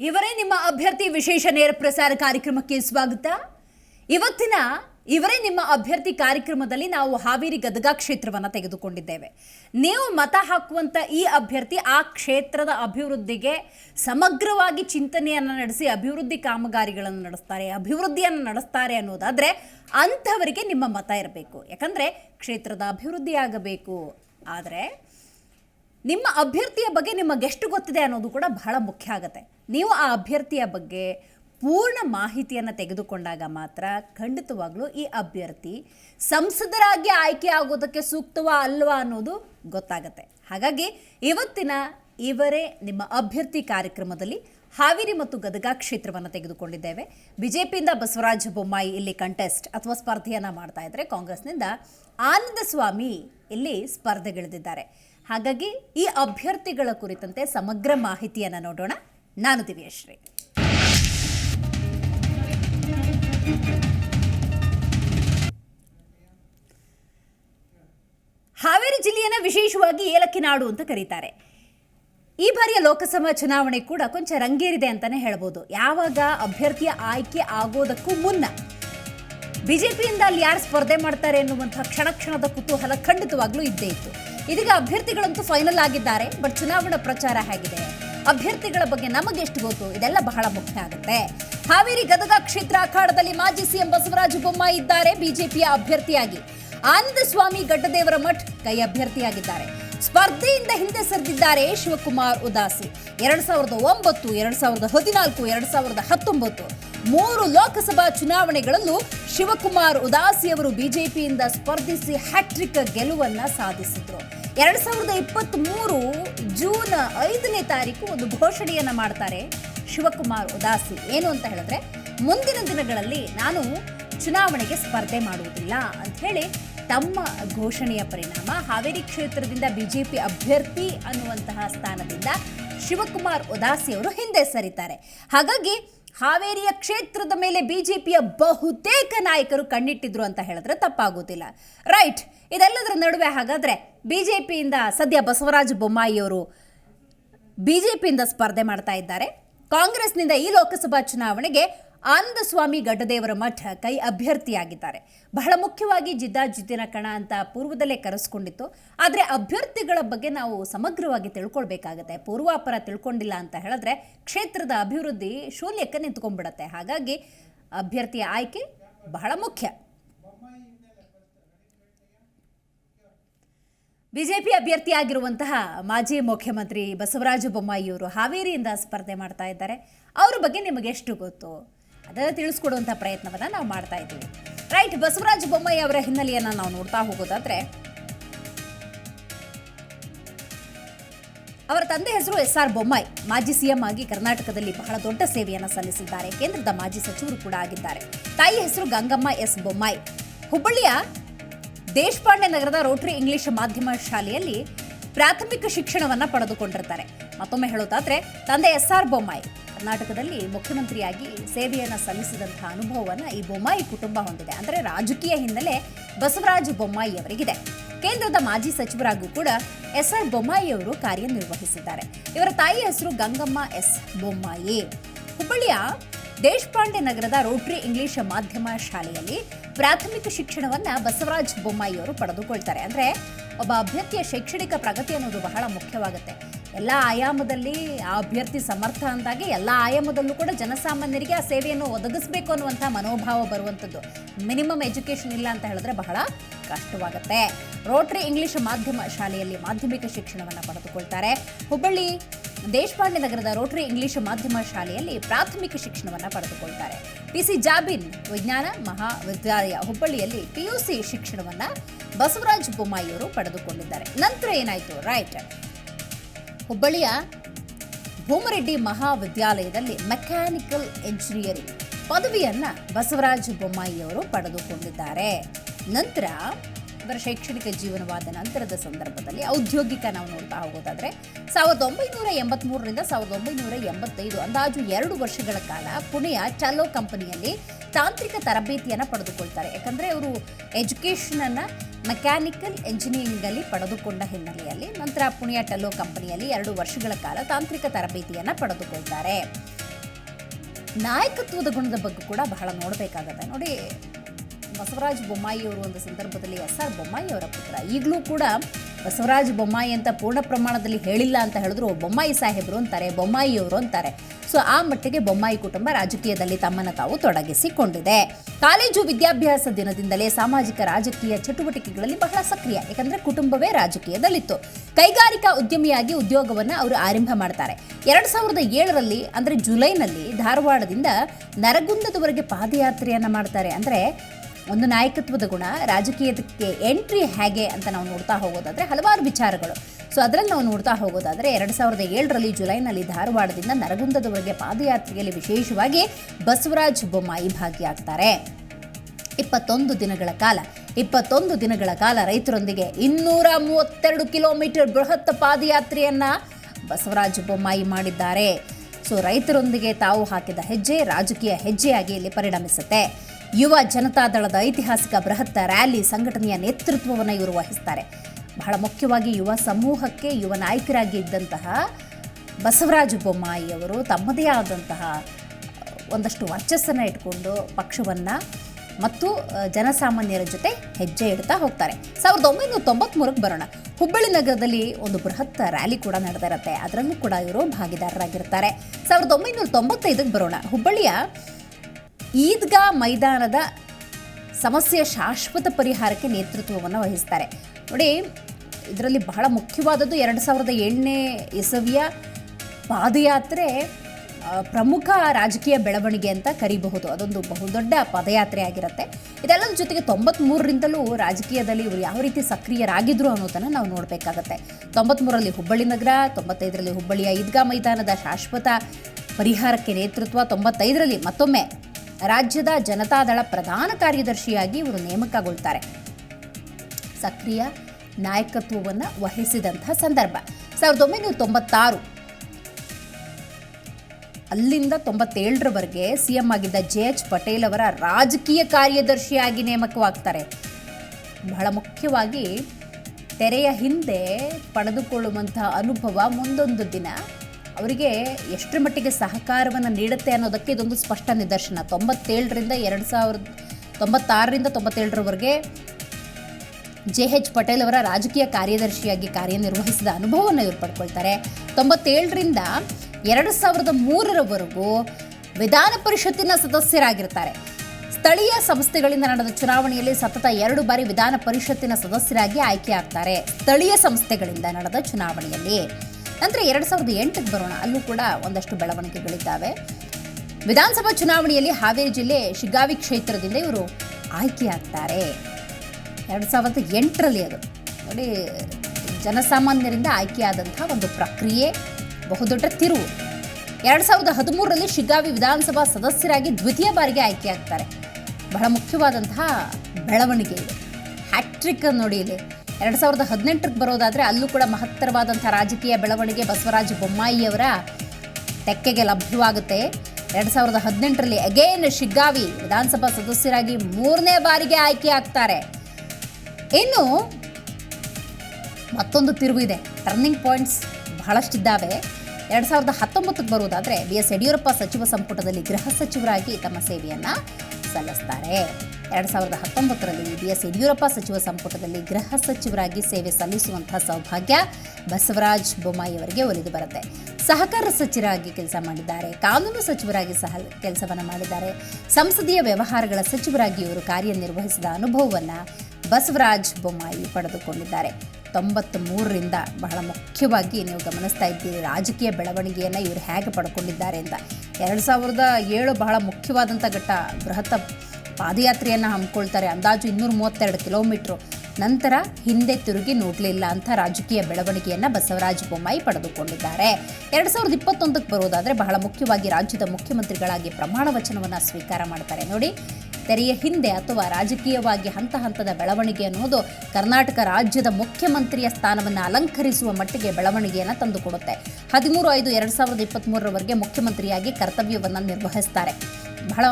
ಇವರೇ ನಿಮ್ಮ ಅಭ್ಯರ್ಥಿ ವಿಶೇಷ ನೇರ ಪ್ರಸಾರ ಕಾರ್ಯಕ್ರಮಕ್ಕೆ ಸ್ವಾಗತ. ಇವತ್ತಿನ ಇವರೇ ನಿಮ್ಮ ಅಭ್ಯರ್ಥಿ ಕಾರ್ಯಕ್ರಮದಲ್ಲಿ ನಾವು ಹಾವೇರಿ ಗದಗ ಕ್ಷೇತ್ರವನ್ನು ತೆಗೆದುಕೊಂಡಿದ್ದೇವೆ. ನೀವು ಮತ ಹಾಕುವಂಥ ಈ ಅಭ್ಯರ್ಥಿ ಆ ಕ್ಷೇತ್ರದ ಅಭಿವೃದ್ಧಿಗೆ ಸಮಗ್ರವಾಗಿ ಚಿಂತನೆಯನ್ನು ನಡೆಸಿ, ಅಭಿವೃದ್ಧಿ ಕಾಮಗಾರಿಗಳನ್ನು ನಡೆಸ್ತಾರೆ, ಅಭಿವೃದ್ಧಿಯನ್ನು ನಡೆಸ್ತಾರೆ ಅನ್ನೋದಾದರೆ ಅಂಥವರಿಗೆ ನಿಮ್ಮ ಮತ ಇರಬೇಕು. ಯಾಕಂದರೆ ಕ್ಷೇತ್ರದ ಅಭಿವೃದ್ಧಿ ಆಗಬೇಕು ಆದರೆ ನಿಮ್ಮ ಅಭ್ಯರ್ಥಿಯ ಬಗ್ಗೆ ನಿಮಗೆಷ್ಟು ಗೊತ್ತಿದೆ ಅನ್ನೋದು ಕೂಡ ಬಹಳ ಮುಖ್ಯ ಆಗುತ್ತೆ. ನೀವು ಆ ಅಭ್ಯರ್ಥಿಯ ಬಗ್ಗೆ ಪೂರ್ಣ ಮಾಹಿತಿಯನ್ನು ತೆಗೆದುಕೊಂಡಾಗ ಮಾತ್ರ ಖಂಡಿತವಾಗ್ಲೂ ಈ ಅಭ್ಯರ್ಥಿ ಸಂಸದರಾಗಿ ಆಯ್ಕೆ ಆಗೋದಕ್ಕೆ ಸೂಕ್ತವಾ ಅಲ್ವಾ ಅನ್ನೋದು ಗೊತ್ತಾಗತ್ತೆ. ಹಾಗಾಗಿ ಇವತ್ತಿನ ಇವರೇ ನಿಮ್ಮ ಅಭ್ಯರ್ಥಿ ಕಾರ್ಯಕ್ರಮದಲ್ಲಿ ಹಾವೇರಿ ಮತ್ತು ಗದಗ ಕ್ಷೇತ್ರವನ್ನು ತೆಗೆದುಕೊಂಡಿದ್ದೇವೆ. ಬಿಜೆಪಿಯಿಂದ ಬಸವರಾಜ ಬೊಮ್ಮಾಯಿ ಇಲ್ಲಿ ಕಂಟೆಸ್ಟ್ ಅಥವಾ ಸ್ಪರ್ಧೆಯನ್ನು ಮಾಡ್ತಾ ಇದ್ರೆ ಕಾಂಗ್ರೆಸ್ನಿಂದ ಆನಂದ ಸ್ವಾಮಿ ಇಲ್ಲಿ ಸ್ಪರ್ಧೆಗಿಳಿದಿದ್ದಾರೆ. ಹಾಗಾಗಿ ಈ ಅಭ್ಯರ್ಥಿಗಳ ಕುರಿತಂತೆ ಸಮಗ್ರ ಮಾಹಿತಿಯನ್ನು ನೋಡೋಣ. ನಾನು ದಿವ್ಯಶ್ರೀ. ಹಾವೇರಿ ಜಿಲ್ಲೆಯನ್ನ ವಿಶೇಷವಾಗಿ ಏಲಕ್ಕಿ ನಾಡು ಅಂತ ಕರೀತಾರೆ. ಈ ಬಾರಿಯ ಲೋಕಸಭಾ ಚುನಾವಣೆ ಕೂಡ ಕೊಂಚ ರಂಗೇರಿದೆ ಅಂತಾನೆ ಹೇಳ್ಬೋದು. ಯಾವಾಗ ಅಭ್ಯರ್ಥಿಯ ಆಯ್ಕೆ ಆಗೋದಕ್ಕೂ ಮುನ್ನ ಬಿಜೆಪಿಯಿಂದ ಅಲ್ಲಿ ಯಾರು ಸ್ಪರ್ಧೆ ಮಾಡ್ತಾರೆ ಎನ್ನುವಂತಹ ಕ್ಷಣ ಕ್ಷಣದ ಕುತೂಹಲ ಖಂಡಿತವಾಗ್ಲೂ ಇದ್ದೇ ಇತ್ತು. ಇದೀಗ ಅಭ್ಯರ್ಥಿಗಳಂತೂ ಫೈನಲ್ ಆಗಿದ್ದಾರೆ ಬಟ್ ಚುನಾವಣಾ ಪ್ರಚಾರ ಹೇಗಿದೆ. ಅಭ್ಯರ್ಥಿಗಳ ಬಗ್ಗೆ ನಮಗೆಷ್ಟು ಗೊತ್ತು? ಇದೆಲ್ಲ ಬಹಳ ಮುಖ್ಯ ಆಗುತ್ತೆ. ಹಾವೇರಿ ಗದಗ ಕ್ಷೇತ್ರ ಅಖಾಡದಲ್ಲಿ ಮಾಜಿ ಸಿಎಂ ಬಸವರಾಜ ಬೊಮ್ಮಾಯಿ ಇದ್ದಾರೆ, ಬಿಜೆಪಿಯ ಅಭ್ಯರ್ಥಿಯಾಗಿ. ಆನಂದ ಸ್ವಾಮಿ ಗಡ್ಡದೇವರ ಮಠ್ ಕೈ ಅಭ್ಯರ್ಥಿಯಾಗಿದ್ದಾರೆ. ಸ್ಪರ್ಧೆಯಿಂದ ಹಿಂದೆ ಸರಿದಿದ್ದಾರೆ ಶಿವಕುಮಾರ್ ಉದಾಸಿ. ಎರಡ್ ಸಾವಿರದ ಒಂಬತ್ತು, ಎರಡ್ ಸಾವಿರದ ಹದಿನಾಲ್ಕು, ಎರಡ್ ಸಾವಿರದ ಹತ್ತೊಂಬತ್ತು. ಮೂರು ಲೋಕಸಭಾ ಚುನಾವಣೆಗಳಲ್ಲೂ ಶಿವಕುಮಾರ್ ಉದಾಸಿ ಅವರು ಬಿಜೆಪಿಯಿಂದ ಸ್ಪರ್ಧಿಸಿ ಹ್ಯಾಟ್ರಿಕ್ ಗೆಲುವನ್ನ ಸಾಧಿಸಿದ್ರು. ಎರಡ್ ಸಾವಿರದ ಇಪ್ಪತ್ತ್ ಮೂರು ಜೂನ್ ಐದನೇ ತಾರೀಕು ಒಂದು ಘೋಷಣೆಯನ್ನ ಮಾಡ್ತಾರೆ ಶಿವಕುಮಾರ್ ಉದಾಸಿ. ಏನು ಅಂತ ಹೇಳಿದ್ರೆ, ಮುಂದಿನ ದಿನಗಳಲ್ಲಿ ನಾನು ಚುನಾವಣೆಗೆ ಸ್ಪರ್ಧೆ ಮಾಡುವುದಿಲ್ಲ ಅಂತ ಹೇಳಿ ತಮ್ಮ ಘೋಷಣೆಯ ಪರಿಣಾಮ ಹಾವೇರಿ ಕ್ಷೇತ್ರದಿಂದ ಬಿಜೆಪಿ ಅಭ್ಯರ್ಥಿ ಅನ್ನುವಂತಹ ಸ್ಥಾನದಿಂದ ಶಿವಕುಮಾರ್ ಉದಾಸಿ ಅವರು ಹಿಂದೆ ಸರಿತಾರೆ. ಹಾಗಾಗಿ ಹಾವೇರಿಯ ಕ್ಷೇತ್ರದ ಮೇಲೆ ಬಿಜೆಪಿಯ ಬಹುತೇಕ ನಾಯಕರು ಕಣ್ಣಿಟ್ಟಿದ್ರು ಅಂತ ಹೇಳಿದ್ರೆ ತಪ್ಪಾಗೋದಿಲ್ಲ ರೈಟ್, ಇದೆಲ್ಲದರ ನಡುವೆ ಹಾಗಾದ್ರೆ ಬಿಜೆಪಿಯಿಂದ ಸದ್ಯ ಬಸವರಾಜ ಬೊಮ್ಮಾಯಿಯವರು ಬಿಜೆಪಿಯಿಂದ ಸ್ಪರ್ಧೆ ಮಾಡ್ತಾ ಇದ್ದಾರೆ. ಕಾಂಗ್ರೆಸ್ನಿಂದ ಈ ಲೋಕಸಭಾ ಚುನಾವಣೆಗೆ ಆನಂದ ಸ್ವಾಮಿ ಗಡ್ಡದೇವರ ಮಠ ಕೈ ಅಭ್ಯರ್ಥಿಯಾಗಿದ್ದಾರೆ. ಬಹಳ ಮುಖ್ಯವಾಗಿ ಜಿದ್ದಾಜಿದ್ದಿನ ಕಣ ಅಂತ ಪೂರ್ವದಲ್ಲೇ ಕರೆಸ್ಕೊಂಡಿತ್ತು. ಆದರೆ ಅಭ್ಯರ್ಥಿಗಳ ಬಗ್ಗೆ ನಾವು ಸಮಗ್ರವಾಗಿ ತಿಳ್ಕೊಳ್ಬೇಕಾಗತ್ತೆ. ಪೂರ್ವಾಪರ ತಿಳ್ಕೊಂಡಿಲ್ಲ ಅಂತ ಹೇಳಿದ್ರೆ ಕ್ಷೇತ್ರದ ಅಭಿವೃದ್ಧಿ ಶೂನ್ಯಕ್ಕೆ ನಿಂತ್ಕೊಂಡ್ಬಿಡತ್ತೆ. ಹಾಗಾಗಿ ಅಭ್ಯರ್ಥಿಯ ಆಯ್ಕೆ ಬಹಳ ಮುಖ್ಯ. ಬಿಜೆಪಿ ಅಭ್ಯರ್ಥಿಯಾಗಿರುವಂತಹ ಮಾಜಿ ಮುಖ್ಯಮಂತ್ರಿ ಬಸವರಾಜ ಬೊಮ್ಮಾಯಿಯವರು ಹಾವೇರಿಯಿಂದ ಸ್ಪರ್ಧೆ ಮಾಡ್ತಾ ಇದ್ದಾರೆ. ಅವ್ರ ಬಗ್ಗೆ ನಿಮಗೆ ಎಷ್ಟು ಗೊತ್ತು? ಅದನ್ನು ತಿಳಿಸ್ಕೊಡುವಂಥ ಪ್ರಯತ್ನವನ್ನು ನಾವು ಮಾಡ್ತಾ ಇದ್ದೀವಿ. ರೈಟ್ ಬಸವರಾಜ ಬೊಮ್ಮಾಯಿ ಅವರ ಹಿನ್ನೆಲೆಯನ್ನು ನಾವು ನೋಡ್ತಾ ಹೋಗೋದಾದ್ರೆ, ಅವರ ತಂದೆ ಹೆಸರು ಎಸ್ ಆರ್ ಬೊಮ್ಮಾಯಿ. ಮಾಜಿ ಸಿಎಂ ಆಗಿ ಕರ್ನಾಟಕದಲ್ಲಿ ಬಹಳ ದೊಡ್ಡ ಸೇವೆಯನ್ನು ಸಲ್ಲಿಸಿದ್ದಾರೆ. ಕೇಂದ್ರದ ಮಾಜಿ ಸಚಿವರು ಕೂಡ ಆಗಿದ್ದಾರೆ. ತಾಯಿ ಹೆಸರು ಗಂಗಮ್ಮ ಎಸ್. ಬೊಮ್ಮಾಯಿ. ಹುಬ್ಬಳ್ಳಿಯ ದೇಶಪಾಂಡೆ ನಗರದ ರೋಟರಿ ಇಂಗ್ಲಿಷ್ ಮಾಧ್ಯಮ ಶಾಲೆಯಲ್ಲಿ ಪ್ರಾಥಮಿಕ ಶಿಕ್ಷಣವನ್ನು ಪಡೆದುಕೊಂಡಿರ್ತಾರೆ. ಮತ್ತೊಮ್ಮೆ ಹೇಳೋದಾದ್ರೆ, ತಂದೆ ಎಸ್ ಆರ್ ಬೊಮ್ಮಾಯಿ. ಕರ್ನಾಟಕದಲ್ಲಿ ಮುಖ್ಯಮಂತ್ರಿಯಾಗಿ ಸೇವೆಯನ್ನು ಸಲ್ಲಿಸಿದಂಥ ಅನುಭವವನ್ನು ಈ ಬೊಮ್ಮಾಯಿ ಕುಟುಂಬ ಹೊಂದಿದೆ. ಅಂದರೆ ರಾಜಕೀಯ ಹಿನ್ನೆಲೆ ಬಸವರಾಜ ಬೊಮ್ಮಾಯಿ ಅವರಿಗಿದೆ. ಕೇಂದ್ರದ ಮಾಜಿ ಸಚಿವರಾಗೂ ಕೂಡ ಎಸ್ ಆರ್ ಬೊಮ್ಮಾಯಿ ಅವರು ಕಾರ್ಯನಿರ್ವಹಿಸಿದ್ದಾರೆ. ಇವರ ತಾಯಿ ಹೆಸರು ಗಂಗಮ್ಮ ಎಸ್ ಬೊಮ್ಮಾಯಿ. ಹುಬ್ಬಳ್ಳಿಯ ದೇಶಪಾಂಡೆ ನಗರದ ರೋಟರಿ ಇಂಗ್ಲಿಷ್ ಮಾಧ್ಯಮ ಶಾಲೆಯಲ್ಲಿ ಪ್ರಾಥಮಿಕ ಶಿಕ್ಷಣವನ್ನ ಬಸವರಾಜ ಬೊಮ್ಮಾಯಿ ಅವರು ಪಡೆದುಕೊಳ್ತಾರೆ. ಅಂದ್ರೆ ಒಬ್ಬ ಅಭ್ಯರ್ಥಿಯ ಶೈಕ್ಷಣಿಕ ಪ್ರಗತಿ ಅನ್ನೋದು ಬಹಳ ಮುಖ್ಯವಾಗುತ್ತೆ. ಎಲ್ಲ ಆಯಾಮದಲ್ಲಿ ಆ ಅಭ್ಯರ್ಥಿ ಸಮರ್ಥ ಅಂದಾಗೆ ಎಲ್ಲ ಆಯಾಮದಲ್ಲೂ ಕೂಡ ಜನಸಾಮಾನ್ಯರಿಗೆ ಆ ಸೇವೆಯನ್ನು ಒದಗಿಸಬೇಕು ಅನ್ನುವಂಥ ಮನೋಭಾವ ಬರುವಂಥದ್ದು. ಮಿನಿಮಮ್ ಎಜುಕೇಷನ್ ಇಲ್ಲ ಅಂತ ಹೇಳಿದ್ರೆ ಬಹಳ ಕಷ್ಟವಾಗುತ್ತೆ. ರೋಟರಿ ಇಂಗ್ಲಿಷ್ ಮಾಧ್ಯಮ ಶಾಲೆಯಲ್ಲಿ ಮಾಧ್ಯಮಿಕ ಶಿಕ್ಷಣವನ್ನು ಪಡೆದುಕೊಳ್ತಾರೆ. ಹುಬ್ಬಳ್ಳಿ ದೇಶಪಾಂಡೆ ನಗರದ ರೋಟರಿ ಇಂಗ್ಲಿಷ್ ಮಾಧ್ಯಮ ಶಾಲೆಯಲ್ಲಿ ಪ್ರಾಥಮಿಕ ಶಿಕ್ಷಣವನ್ನು ಪಡೆದುಕೊಳ್ತಾರೆ. ಪಿಸಿ ಜಾಬಿನ್ ವಿಜ್ಞಾನ ಮಹಾವಿದ್ಯಾಲಯ ಹುಬ್ಬಳ್ಳಿಯಲ್ಲಿ ಪಿಯುಸಿ ಶಿಕ್ಷಣವನ್ನು ಬಸವರಾಜ್ ಬೊಮ್ಮಾಯಿಯವರು ಪಡೆದುಕೊಂಡಿದ್ದಾರೆ. ನಂತರ ಏನಾಯಿತು? ರೈಟ್. ಹುಬ್ಬಳ್ಳಿಯ ಭೂಮರೆಡ್ಡಿ ಮಹಾವಿದ್ಯಾಲಯದಲ್ಲಿ ಮೆಕ್ಯಾನಿಕಲ್ ಎಂಜಿನಿಯರಿಂಗ್ ಪದವಿಯನ್ನ ಬಸವರಾಜ ಬೊಮ್ಮಾಯಿಯವರು ಪಡೆದುಕೊಂಡಿದ್ದಾರೆ. ನಂತರ ಇವರ ಶೈಕ್ಷಣಿಕ ಜೀವನವಾದ ನಂತರದ ಸಂದರ್ಭದಲ್ಲಿ ಔದ್ಯೋಗಿಕ ನಾವು ನೋಡ್ತಾ ಹೋಗೋದಾದ್ರೆ ಸಾವಿರದ ಒಂಬೈನೂರ ಎಂಬತ್ಮೂರರಿಂದ ಸಾವಿರದ ಒಂಬೈನೂರ ಎಂಬತ್ತೈದು ಅಂದಾಜು ಎರಡು ವರ್ಷಗಳ ಕಾಲ ಪುಣೆಯ ಚಲೋ ಕಂಪನಿಯಲ್ಲಿ ತಾಂತ್ರಿಕ ತರಬೇತಿಯನ್ನು ಪಡೆದುಕೊಳ್ತಾರೆ. ಯಾಕಂದರೆ ಅವರು ಎಜುಕೇಷನನ್ನು ಮೆಕ್ಯಾನಿಕಲ್ ಎಂಜಿನಿಯರಿಂಗಲ್ಲಿ ಪಡೆದುಕೊಂಡ ಹಿನ್ನೆಲೆಯಲ್ಲಿ ನಂತರ ಪುಣ್ಯ ಟೆಲ್ಲೋ ಕಂಪನಿಯಲ್ಲಿ ಎರಡು ವರ್ಷಗಳ ಕಾಲ ತಾಂತ್ರಿಕ ತರಬೇತಿಯನ್ನು ಪಡೆದುಕೊಳ್ತಾರೆ. ನಾಯಕತ್ವದ ಗುಣದ ಬಗ್ಗೆ ಕೂಡ ಬಹಳ ನೋಡಬೇಕಾಗತ್ತೆ. ನೋಡಿ, ಬಸವರಾಜ ಬೊಮ್ಮಾಯಿ ಅವರು ಒಂದು ಸಂದರ್ಭದಲ್ಲಿ ಎಸ್ ಆರ್ ಬೊಮ್ಮಾಯಿ ಅವರ ಪುತ್ರ. ಈಗಲೂ ಕೂಡ ಬಸವರಾಜ ಬೊಮ್ಮಾಯಿ ಅಂತ ಪೂರ್ಣ ಪ್ರಮಾಣದಲ್ಲಿ ಹೇಳಿಲ್ಲ ಅಂತ ಹೇಳಿದ್ರು. ಬೊಮ್ಮಾಯಿ ಸಾಹೇಬರು ಅಂತಾರೆ, ಬೊಮ್ಮಾಯಿ ಅವರು ಅಂತಾರೆ. ಸೊ ಆ ಮಟ್ಟಿಗೆ ಬೊಮ್ಮಾಯಿ ಕುಟುಂಬ ರಾಜಕೀಯದಲ್ಲಿ ತಮ್ಮನ್ನು ತಾವು ತೊಡಗಿಸಿಕೊಂಡಿದೆ. ಕಾಲೇಜು ವಿದ್ಯಾಭ್ಯಾಸ ದಿನದಿಂದಲೇ ಸಾಮಾಜಿಕ ರಾಜಕೀಯ ಚಟುವಟಿಕೆಗಳಲ್ಲಿ ಬಹಳ ಸಕ್ರಿಯ, ಯಾಕಂದ್ರೆ ಕುಟುಂಬವೇ ರಾಜಕೀಯದಲ್ಲಿತ್ತು. ಕೈಗಾರಿಕಾ ಉದ್ಯಮಿಯಾಗಿ ಉದ್ಯೋಗವನ್ನು ಅವರು ಆರಂಭ ಮಾಡ್ತಾರೆ. ಎರಡ್ ಸಾವಿರದ ಏಳರಲ್ಲಿ, ಅಂದ್ರೆ ಜುಲೈನಲ್ಲಿ ಧಾರವಾಡದಿಂದ ನರಗುಂದದವರೆಗೆ ಪಾದಯಾತ್ರೆಯನ್ನ ಮಾಡ್ತಾರೆ. ಅಂದ್ರೆ ಒಂದು ನಾಯಕತ್ವದ ಗುಣ, ರಾಜಕೀಯದಕ್ಕೆ ಎಂಟ್ರಿ ಹೇಗೆ ಅಂತ ನಾವು ನೋಡ್ತಾ ಹೋಗೋದಾದ್ರೆ ಹಲವಾರು ವಿಚಾರಗಳು. ಸೊ ಅದರಲ್ಲಿ ನಾವು ನೋಡ್ತಾ ಹೋಗೋದಾದ್ರೆ ಎರಡು ಸಾವಿರದ ಏಳರಲ್ಲಿ ಜುಲೈನಲ್ಲಿ ಧಾರವಾಡದಿಂದ ನರಗುಂದದವರೆಗೆ ಪಾದಯಾತ್ರೆಯಲ್ಲಿ ವಿಶೇಷವಾಗಿ ಬಸವರಾಜ ಬೊಮ್ಮಾಯಿ ಭಾಗಿಯಾಗ್ತಾರೆ. ಇಪ್ಪತ್ತೊಂದು ದಿನಗಳ ಕಾಲ, ಇಪ್ಪತ್ತೊಂದು ದಿನಗಳ ಕಾಲ ರೈತರೊಂದಿಗೆ ಇನ್ನೂರ ಮೂವತ್ತೆರಡು ಕಿಲೋಮೀಟರ್ ಬೃಹತ್ ಪಾದಯಾತ್ರೆಯನ್ನ ಬಸವರಾಜ ಬೊಮ್ಮಾಯಿ ಮಾಡಿದ್ದಾರೆ. ಸೊ ರೈತರೊಂದಿಗೆ ತಾವು ಹಾಕಿದ ಹೆಜ್ಜೆ ರಾಜಕೀಯ ಹೆಜ್ಜೆಯಾಗಿ ಇಲ್ಲಿ ಪರಿಣಮಿಸುತ್ತೆ. ಯುವ ಜನತಾದಳದ ಐತಿಹಾಸಿಕ ಬೃಹತ್ ರ್ಯಾಲಿ, ಸಂಘಟನೆಯ ನೇತೃತ್ವವನ್ನು ಇವರು ವಹಿಸ್ತಾರೆ. ಬಹಳ ಮುಖ್ಯವಾಗಿ ಯುವ ಸಮೂಹಕ್ಕೆ ಯುವ ನಾಯಕರಾಗಿ ಇದ್ದಂತಹ ಬಸವರಾಜ ಬೊಮ್ಮಾಯಿ ಅವರು ತಮ್ಮದೇ ಆದಂತಹ ಒಂದಷ್ಟು ವರ್ಚಸ್ಸನ್ನು ಇಟ್ಕೊಂಡು ಪಕ್ಷವನ್ನು ಮತ್ತು ಜನಸಾಮಾನ್ಯರ ಜೊತೆ ಹೆಜ್ಜೆ ಇಡ್ತಾ ಹೋಗ್ತಾರೆ. ಸಾವಿರದ ಒಂಬೈನೂರ ತೊಂಬತ್ತ್ಮೂರಕ್ಕೆ ಬರೋಣ. ಹುಬ್ಬಳ್ಳಿ ನಗರದಲ್ಲಿ ಒಂದು ಬೃಹತ್ ರ್ಯಾಲಿ ಕೂಡ ನಡೆದಿರುತ್ತೆ. ಅದರಲ್ಲೂ ಕೂಡ ಇವರು ಭಾಗಿದಾರರಾಗಿರ್ತಾರೆ. ಸಾವಿರದ ಒಂಬೈನೂರ ತೊಂಬತ್ತೈದಕ್ಕೆ ಬರೋಣ. ಹುಬ್ಬಳ್ಳಿಯ ಈದ್ಗಾ ಮೈದಾನದ ಸಮಸ್ಯೆಯ ಶಾಶ್ವತ ಪರಿಹಾರಕ್ಕೆ ನೇತೃತ್ವವನ್ನು ವಹಿಸ್ತಾರೆ. ನೋಡಿ, ಇದರಲ್ಲಿ ಬಹಳ ಮುಖ್ಯವಾದದ್ದು ಎರಡು ಸಾವಿರದ ಏಳನೇ ಇಸವಿಯ ಪಾದಯಾತ್ರೆ ಪ್ರಮುಖ ರಾಜಕೀಯ ಬೆಳವಣಿಗೆ ಅಂತ ಕರಿಬಹುದು. ಅದೊಂದು ಬಹುದೊಡ್ಡ ಪದಯಾತ್ರೆ ಆಗಿರುತ್ತೆ. ಇದೆಲ್ಲದ ಜೊತೆಗೆ ತೊಂಬತ್ಮೂರರಿಂದಲೂ ರಾಜಕೀಯದಲ್ಲಿ ಇವರು ಯಾವ ರೀತಿ ಸಕ್ರಿಯರಾಗಿದ್ರು ಅನ್ನೋದನ್ನು ನಾವು ನೋಡಬೇಕಾಗತ್ತೆ. ತೊಂಬತ್ಮೂರರಲ್ಲಿ ಹುಬ್ಬಳ್ಳಿ ನಗರ, ತೊಂಬತ್ತೈದರಲ್ಲಿ ಹುಬ್ಬಳ್ಳಿಯ ಈದ್ಗಾ ಮೈದಾನದ ಶಾಶ್ವತ ಪರಿಹಾರಕ್ಕೆ ನೇತೃತ್ವ, ತೊಂಬತ್ತೈದರಲ್ಲಿ ಮತ್ತೊಮ್ಮೆ ರಾಜ್ಯದ ಜನತಾದಳ ಪ್ರಧಾನ ಕಾರ್ಯದರ್ಶಿಯಾಗಿ ಇವರು ನೇಮಕಗೊಳ್ತಾರೆ. ಸಕ್ರಿಯ ನಾಯಕತ್ವವನ್ನು ವಹಿಸಿದಂತಹ ಸಂದರ್ಭ. ಸಾವಿರದ ಒಂಬೈನೂರ ತೊಂಬತ್ತಾರು ಅಲ್ಲಿಂದ ತೊಂಬತ್ತೇಳರವರೆಗೆ ಸಿ ಎಂ ಆಗಿದ್ದ ಜೆ ಎಚ್ ಪಟೇಲ್ ಅವರ ರಾಜಕೀಯ ಕಾರ್ಯದರ್ಶಿಯಾಗಿ ನೇಮಕವಾಗ್ತಾರೆ. ಬಹಳ ಮುಖ್ಯವಾಗಿ ತೆರೆಯ ಹಿಂದೆ ಪಡೆದುಕೊಳ್ಳುವಂತಹ ಅನುಭವ ಮುಂದೊಂದು ದಿನ. ಅವರಿಗೆ ಎಷ್ಟರ ಮಟ್ಟಿಗೆ ಸಹಕಾರವನ್ನು ನೀಡುತ್ತೆ ಅನ್ನೋದಕ್ಕೆ ಇದೊಂದು ಸ್ಪಷ್ಟ ನಿದರ್ಶನ. ತೊಂಬತ್ತೇಳರಿಂದ ಎರಡು ಸಾವಿರದ ತೊಂಬತ್ತಾರರಿಂದ ತೊಂಬತ್ತೇಳರವರೆಗೆ ಜೆ ಎಚ್ ಪಟೇಲ್ ಅವರ ರಾಜಕೀಯ ಕಾರ್ಯದರ್ಶಿಯಾಗಿ ಕಾರ್ಯನಿರ್ವಹಿಸಿದ ಅನುಭವವನ್ನು ಇವರು ಪಡ್ಕೊಳ್ತಾರೆ. ತೊಂಬತ್ತೇಳರಿಂದ ಎರಡು ಸಾವಿರದ ಮೂರರವರೆಗೂ ವಿಧಾನ ಪರಿಷತ್ತಿನ ಸದಸ್ಯರಾಗಿರ್ತಾರೆ. ಸ್ಥಳೀಯ ಸಂಸ್ಥೆಗಳಿಂದ ನಡೆದ ಚುನಾವಣೆಯಲ್ಲಿ ಸತತ ಎರಡು ಬಾರಿ ವಿಧಾನ ಪರಿಷತ್ತಿನ ಸದಸ್ಯರಾಗಿ ಆಯ್ಕೆಯಾಗ್ತಾರೆ ಸ್ಥಳೀಯ ಸಂಸ್ಥೆಗಳಿಂದ ನಡೆದ ಚುನಾವಣೆಯಲ್ಲಿ. ನಂತರ ಎರಡು ಸಾವಿರದ ಎಂಟಕ್ಕೆ ಬರೋಣ. ಅಲ್ಲೂ ಕೂಡ ಒಂದಷ್ಟು ಬೆಳವಣಿಗೆಗಳಿದ್ದಾವೆ. ವಿಧಾನಸಭಾ ಚುನಾವಣೆಯಲ್ಲಿ ಹಾವೇರಿ ಜಿಲ್ಲೆ ಶಿಗ್ಗಾವಿ ಕ್ಷೇತ್ರದಿಂದ ಇವರು ಆಯ್ಕೆಯಾಗ್ತಾರೆ. ಎರಡು ಸಾವಿರದ ಎಂಟರಲ್ಲಿ ಅದು. ನೋಡಿ, ಜನಸಾಮಾನ್ಯರಿಂದ ಆಯ್ಕೆಯಾದಂಥ ಒಂದು ಪ್ರಕ್ರಿಯೆ, ಬಹುದೊಡ್ಡ ತಿರುವು. ಎರಡು ಸಾವಿರದ ಹದಿಮೂರರಲ್ಲಿ ಶಿಗ್ಗಾವಿ ವಿಧಾನಸಭಾ ಸದಸ್ಯರಾಗಿ ದ್ವಿತೀಯ ಬಾರಿಗೆ ಆಯ್ಕೆಯಾಗ್ತಾರೆ. ಬಹಳ ಮುಖ್ಯವಾದಂತಹ ಬೆಳವಣಿಗೆ ಇದೆ. ಹ್ಯಾಟ್ರಿಕ್ ನೋಡಿ ಇಲ್ಲಿ. ಎರಡು ಸಾವಿರದ ಹದಿನೆಂಟಕ್ಕೆ ಬರೋದಾದರೆ ಅಲ್ಲೂ ಕೂಡ ಮಹತ್ತರವಾದಂಥ ರಾಜಕೀಯ ಬೆಳವಣಿಗೆ ಬಸವರಾಜ ಬೊಮ್ಮಾಯಿಯವರ ತೆಕ್ಕೆಗೆ ಲಭ್ಯವಾಗುತ್ತೆ ಎರಡು ಸಾವಿರದ ಹದಿನೆಂಟರಲ್ಲಿ ಅಗೇನ್ ಶಿಗ್ಗಾವಿ ವಿಧಾನಸಭಾ ಸದಸ್ಯರಾಗಿ ಮೂರನೇ ಬಾರಿಗೆ ಆಯ್ಕೆ ಆಗ್ತಾರೆ. ಇನ್ನು ಮತ್ತೊಂದು ತಿರುವು ಇದೆ. ಟರ್ನಿಂಗ್ ಪಾಯಿಂಟ್ಸ್ ಬಹಳಷ್ಟಿದ್ದಾವೆ. ಎರಡು ಸಾವಿರದ ಹತ್ತೊಂಬತ್ತಕ್ಕೆ ಬರುವುದಾದರೆ ಬಿ ಎಸ್ ಯಡಿಯೂರಪ್ಪ ಸಚಿವ ಸಂಪುಟದಲ್ಲಿ ಗೃಹ ಸಚಿವರಾಗಿ ತಮ್ಮ ಸೇವೆಯನ್ನು ಸಲ್ಲಿಸ್ತಾರೆ. ಎರಡು ಸಾವಿರದ ಹತ್ತೊಂಬತ್ತರಲ್ಲಿ ಬಿ ಎಸ್ ಯಡಿಯೂರಪ್ಪ ಸಚಿವ ಸಂಪುಟದಲ್ಲಿ ಗೃಹ ಸಚಿವರಾಗಿ ಸೇವೆ ಸಲ್ಲಿಸುವಂತಹ ಸೌಭಾಗ್ಯ ಬಸವರಾಜ ಬೊಮ್ಮಾಯಿ ಅವರಿಗೆ ಒಲಿದು ಬರುತ್ತೆ. ಸಹಕಾರ ಸಚಿವರಾಗಿ ಕೆಲಸ ಮಾಡಿದ್ದಾರೆ, ಕಾನೂನು ಸಚಿವರಾಗಿ ಸಹ ಕೆಲಸವನ್ನು ಮಾಡಿದ್ದಾರೆ. ಸಂಸದೀಯ ವ್ಯವಹಾರಗಳ ಸಚಿವರಾಗಿ ಇವರು ಕಾರ್ಯನಿರ್ವಹಿಸಿದ ಅನುಭವವನ್ನು ಬಸವರಾಜ ಬೊಮ್ಮಾಯಿ ಪಡೆದುಕೊಂಡಿದ್ದಾರೆ. ತೊಂಬತ್ತ್ ಮೂರರಿಂದ ಬಹಳ ಮುಖ್ಯವಾಗಿ ನೀವು ಗಮನಿಸ್ತಾ ಇದ್ದೀರಿ, ರಾಜಕೀಯ ಬೆಳವಣಿಗೆಯನ್ನು ಇವರು ಹೇಗೆ ಪಡ್ಕೊಂಡಿದ್ದಾರೆ ಅಂತ. ಎರಡು ಸಾವಿರದ ಏಳು ಬಹಳ ಮುಖ್ಯವಾದಂಥ ಘಟ್ಟ ಬೃಹತ್ ಪಾದಯಾತ್ರೆಯನ್ನು ಹಮ್ಮಿಕೊಳ್ತಾರೆ. ಅಂದಾಜು ಇನ್ನೂರ ಮೂವತ್ತೆರಡು ಕಿಲೋಮೀಟ್ರು. ನಂತರ ಹಿಂದೆ ತಿರುಗಿ ನೋಡಲಿಲ್ಲ ಅಂತ ರಾಜಕೀಯ ಬೆಳವಣಿಗೆಯನ್ನು ಬಸವರಾಜ ಬೊಮ್ಮಾಯಿ ಪಡೆದುಕೊಂಡಿದ್ದಾರೆ. ಎರಡು ಸಾವಿರದ ಇಪ್ಪತ್ತೊಂದಕ್ಕೆ ಬರೋದಾದರೆ ಬಹಳ ಮುಖ್ಯವಾಗಿ ರಾಜ್ಯದ ಮುಖ್ಯಮಂತ್ರಿಗಳಾಗಿ ಪ್ರಮಾಣ ವಚನವನ್ನು ಸ್ವೀಕಾರ ಮಾಡ್ತಾರೆ. ನೋಡಿ, ತೆರೆಯ ಹಿಂದೆ ಅಥವಾ ರಾಜಕೀಯವಾಗಿ ಹಂತ ಹಂತದ ಬೆಳವಣಿಗೆ ಅನ್ನೋದು ಕರ್ನಾಟಕ ರಾಜ್ಯದ ಮುಖ್ಯಮಂತ್ರಿಯ ಸ್ಥಾನವನ್ನು ಅಲಂಕರಿಸುವ ಮಟ್ಟಿಗೆ ಬೆಳವಣಿಗೆಯನ್ನು ತಂದುಕೊಡುತ್ತೆ. ಹದಿಮೂರು ಐದು ಎರಡು ಸಾವಿರದ ಇಪ್ಪತ್ತ್ಮೂರರವರೆಗೆ ಮುಖ್ಯಮಂತ್ರಿಯಾಗಿ ಕರ್ತವ್ಯವನ್ನು ನಿರ್ವಹಿಸ್ತಾರೆ. ಬಹಳ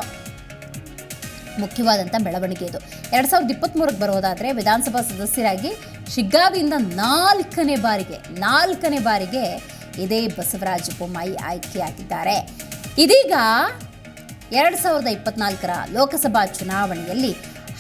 ಮುಖ್ಯವಾದಂಥ ಬೆಳವಣಿಗೆ ಇದು. ಎರಡು ಸಾವಿರದ ಇಪ್ಪತ್ತ್ಮೂರಕ್ಕೆ ಬರೋದಾದರೆ ವಿಧಾನಸಭಾ ಸದಸ್ಯರಾಗಿ ಶಿಗ್ಗಾವಿಯಿಂದ ನಾಲ್ಕನೇ ಬಾರಿಗೆ ನಾಲ್ಕನೇ ಬಾರಿಗೆ ಇದೇ ಬಸವರಾಜ ಬೊಮ್ಮಾಯಿ ಆಯ್ಕೆಯಾಗಿದ್ದಾರೆ. ಇದೀಗ ಎರಡು ಸಾವಿರದ ಇಪ್ಪತ್ನಾಲ್ಕರ ಲೋಕಸಭಾ ಚುನಾವಣೆಯಲ್ಲಿ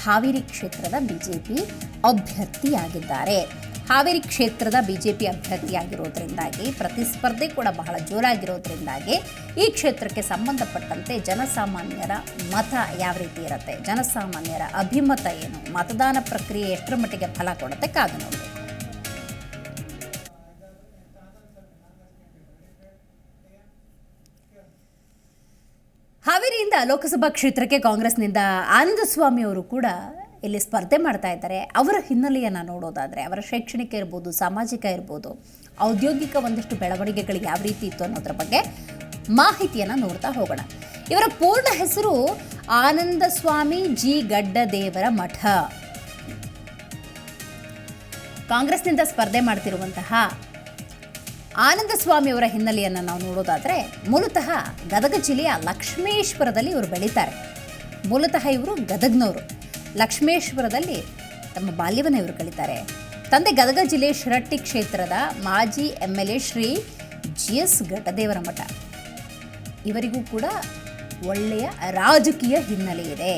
ಹಾವೇರಿ ಕ್ಷೇತ್ರದ ಬಿಜೆಪಿ ಅಭ್ಯರ್ಥಿಯಾಗಿದ್ದಾರೆ. ಹಾವೇರಿ ಕ್ಷೇತ್ರದ ಬಿಜೆಪಿ ಅಭ್ಯರ್ಥಿಯಾಗಿರೋದ್ರಿಂದಾಗಿ ಪ್ರತಿಸ್ಪರ್ಧೆ ಕೂಡ ಬಹಳ ಜೋರಾಗಿರೋದ್ರಿಂದಾಗಿ ಈ ಕ್ಷೇತ್ರಕ್ಕೆ ಸಂಬಂಧಪಟ್ಟಂತೆ ಜನಸಾಮಾನ್ಯರ ಮತ ಯಾವ ರೀತಿ ಇರುತ್ತೆ, ಜನಸಾಮಾನ್ಯರ ಅಭಿಮತ ಏನು, ಮತದಾನ ಪ್ರಕ್ರಿಯೆ ಎಷ್ಟರ ಮಟ್ಟಿಗೆ ಫಲ ಕೊಡುತ್ತೆ ಕಾದು ಹಾವೇರಿಯಿಂದ ಲೋಕಸಭಾ ಕ್ಷೇತ್ರಕ್ಕೆ ಕಾಂಗ್ರೆಸ್ನಿಂದ ಆನಂದಸ್ವಾಮಿ ಅವರು ಕೂಡ ಇಲ್ಲಿ ಸ್ಪರ್ಧೆ ಮಾಡ್ತಾ ಇದ್ದಾರೆ. ಅವರ ಹಿನ್ನೆಲೆಯನ್ನು ನೋಡೋದಾದರೆ, ಅವರ ಶೈಕ್ಷಣಿಕ ಇರ್ಬೋದು, ಸಾಮಾಜಿಕ ಇರ್ಬೋದು, ಔದ್ಯೋಗಿಕ ಒಂದಷ್ಟು ಬೆಳವಣಿಗೆಗಳು ಯಾವ ರೀತಿ ಇತ್ತು ಅನ್ನೋದ್ರ ಬಗ್ಗೆ ಮಾಹಿತಿಯನ್ನು ನೋಡ್ತಾ ಹೋಗೋಣ. ಇವರ ಪೂರ್ಣ ಹೆಸರು ಆನಂದ ಸ್ವಾಮಿ ಜಿ ಗಡ್ಡದೇವರ ಮಠ. ಕಾಂಗ್ರೆಸ್ನಿಂದ ಸ್ಪರ್ಧೆ ಮಾಡ್ತಿರುವಂತಹ ಆನಂದ ಸ್ವಾಮಿಯವರ ಹಿನ್ನೆಲೆಯನ್ನು ನಾವು ನೋಡೋದಾದರೆ, ಮೂಲತಃ ಗದಗ ಜಿಲ್ಲೆಯ ಲಕ್ಷ್ಮೇಶ್ವರದಲ್ಲಿ ಇವರು ಬೆಳೀತಾರೆ. ಮೂಲತಃ ಇವರು ಗದಗ್ನವರು. ಲಕ್ಷ್ಮೇಶ್ವರದಲ್ಲಿ ತಮ್ಮ ಬಾಲ್ಯವನ್ನು ಇವರು ಕಳೀತಾರೆ ತಂದೆ ಗದಗ ಜಿಲ್ಲೆ ಶಿರಟ್ಟಿ ಕ್ಷೇತ್ರದ ಮಾಜಿ M L A Shri G S Ghatadevara Math. ಇವರಿಗೂ ಕೂಡ ಒಳ್ಳೆಯ ರಾಜಕೀಯ ಹಿನ್ನೆಲೆ ಇದೆ.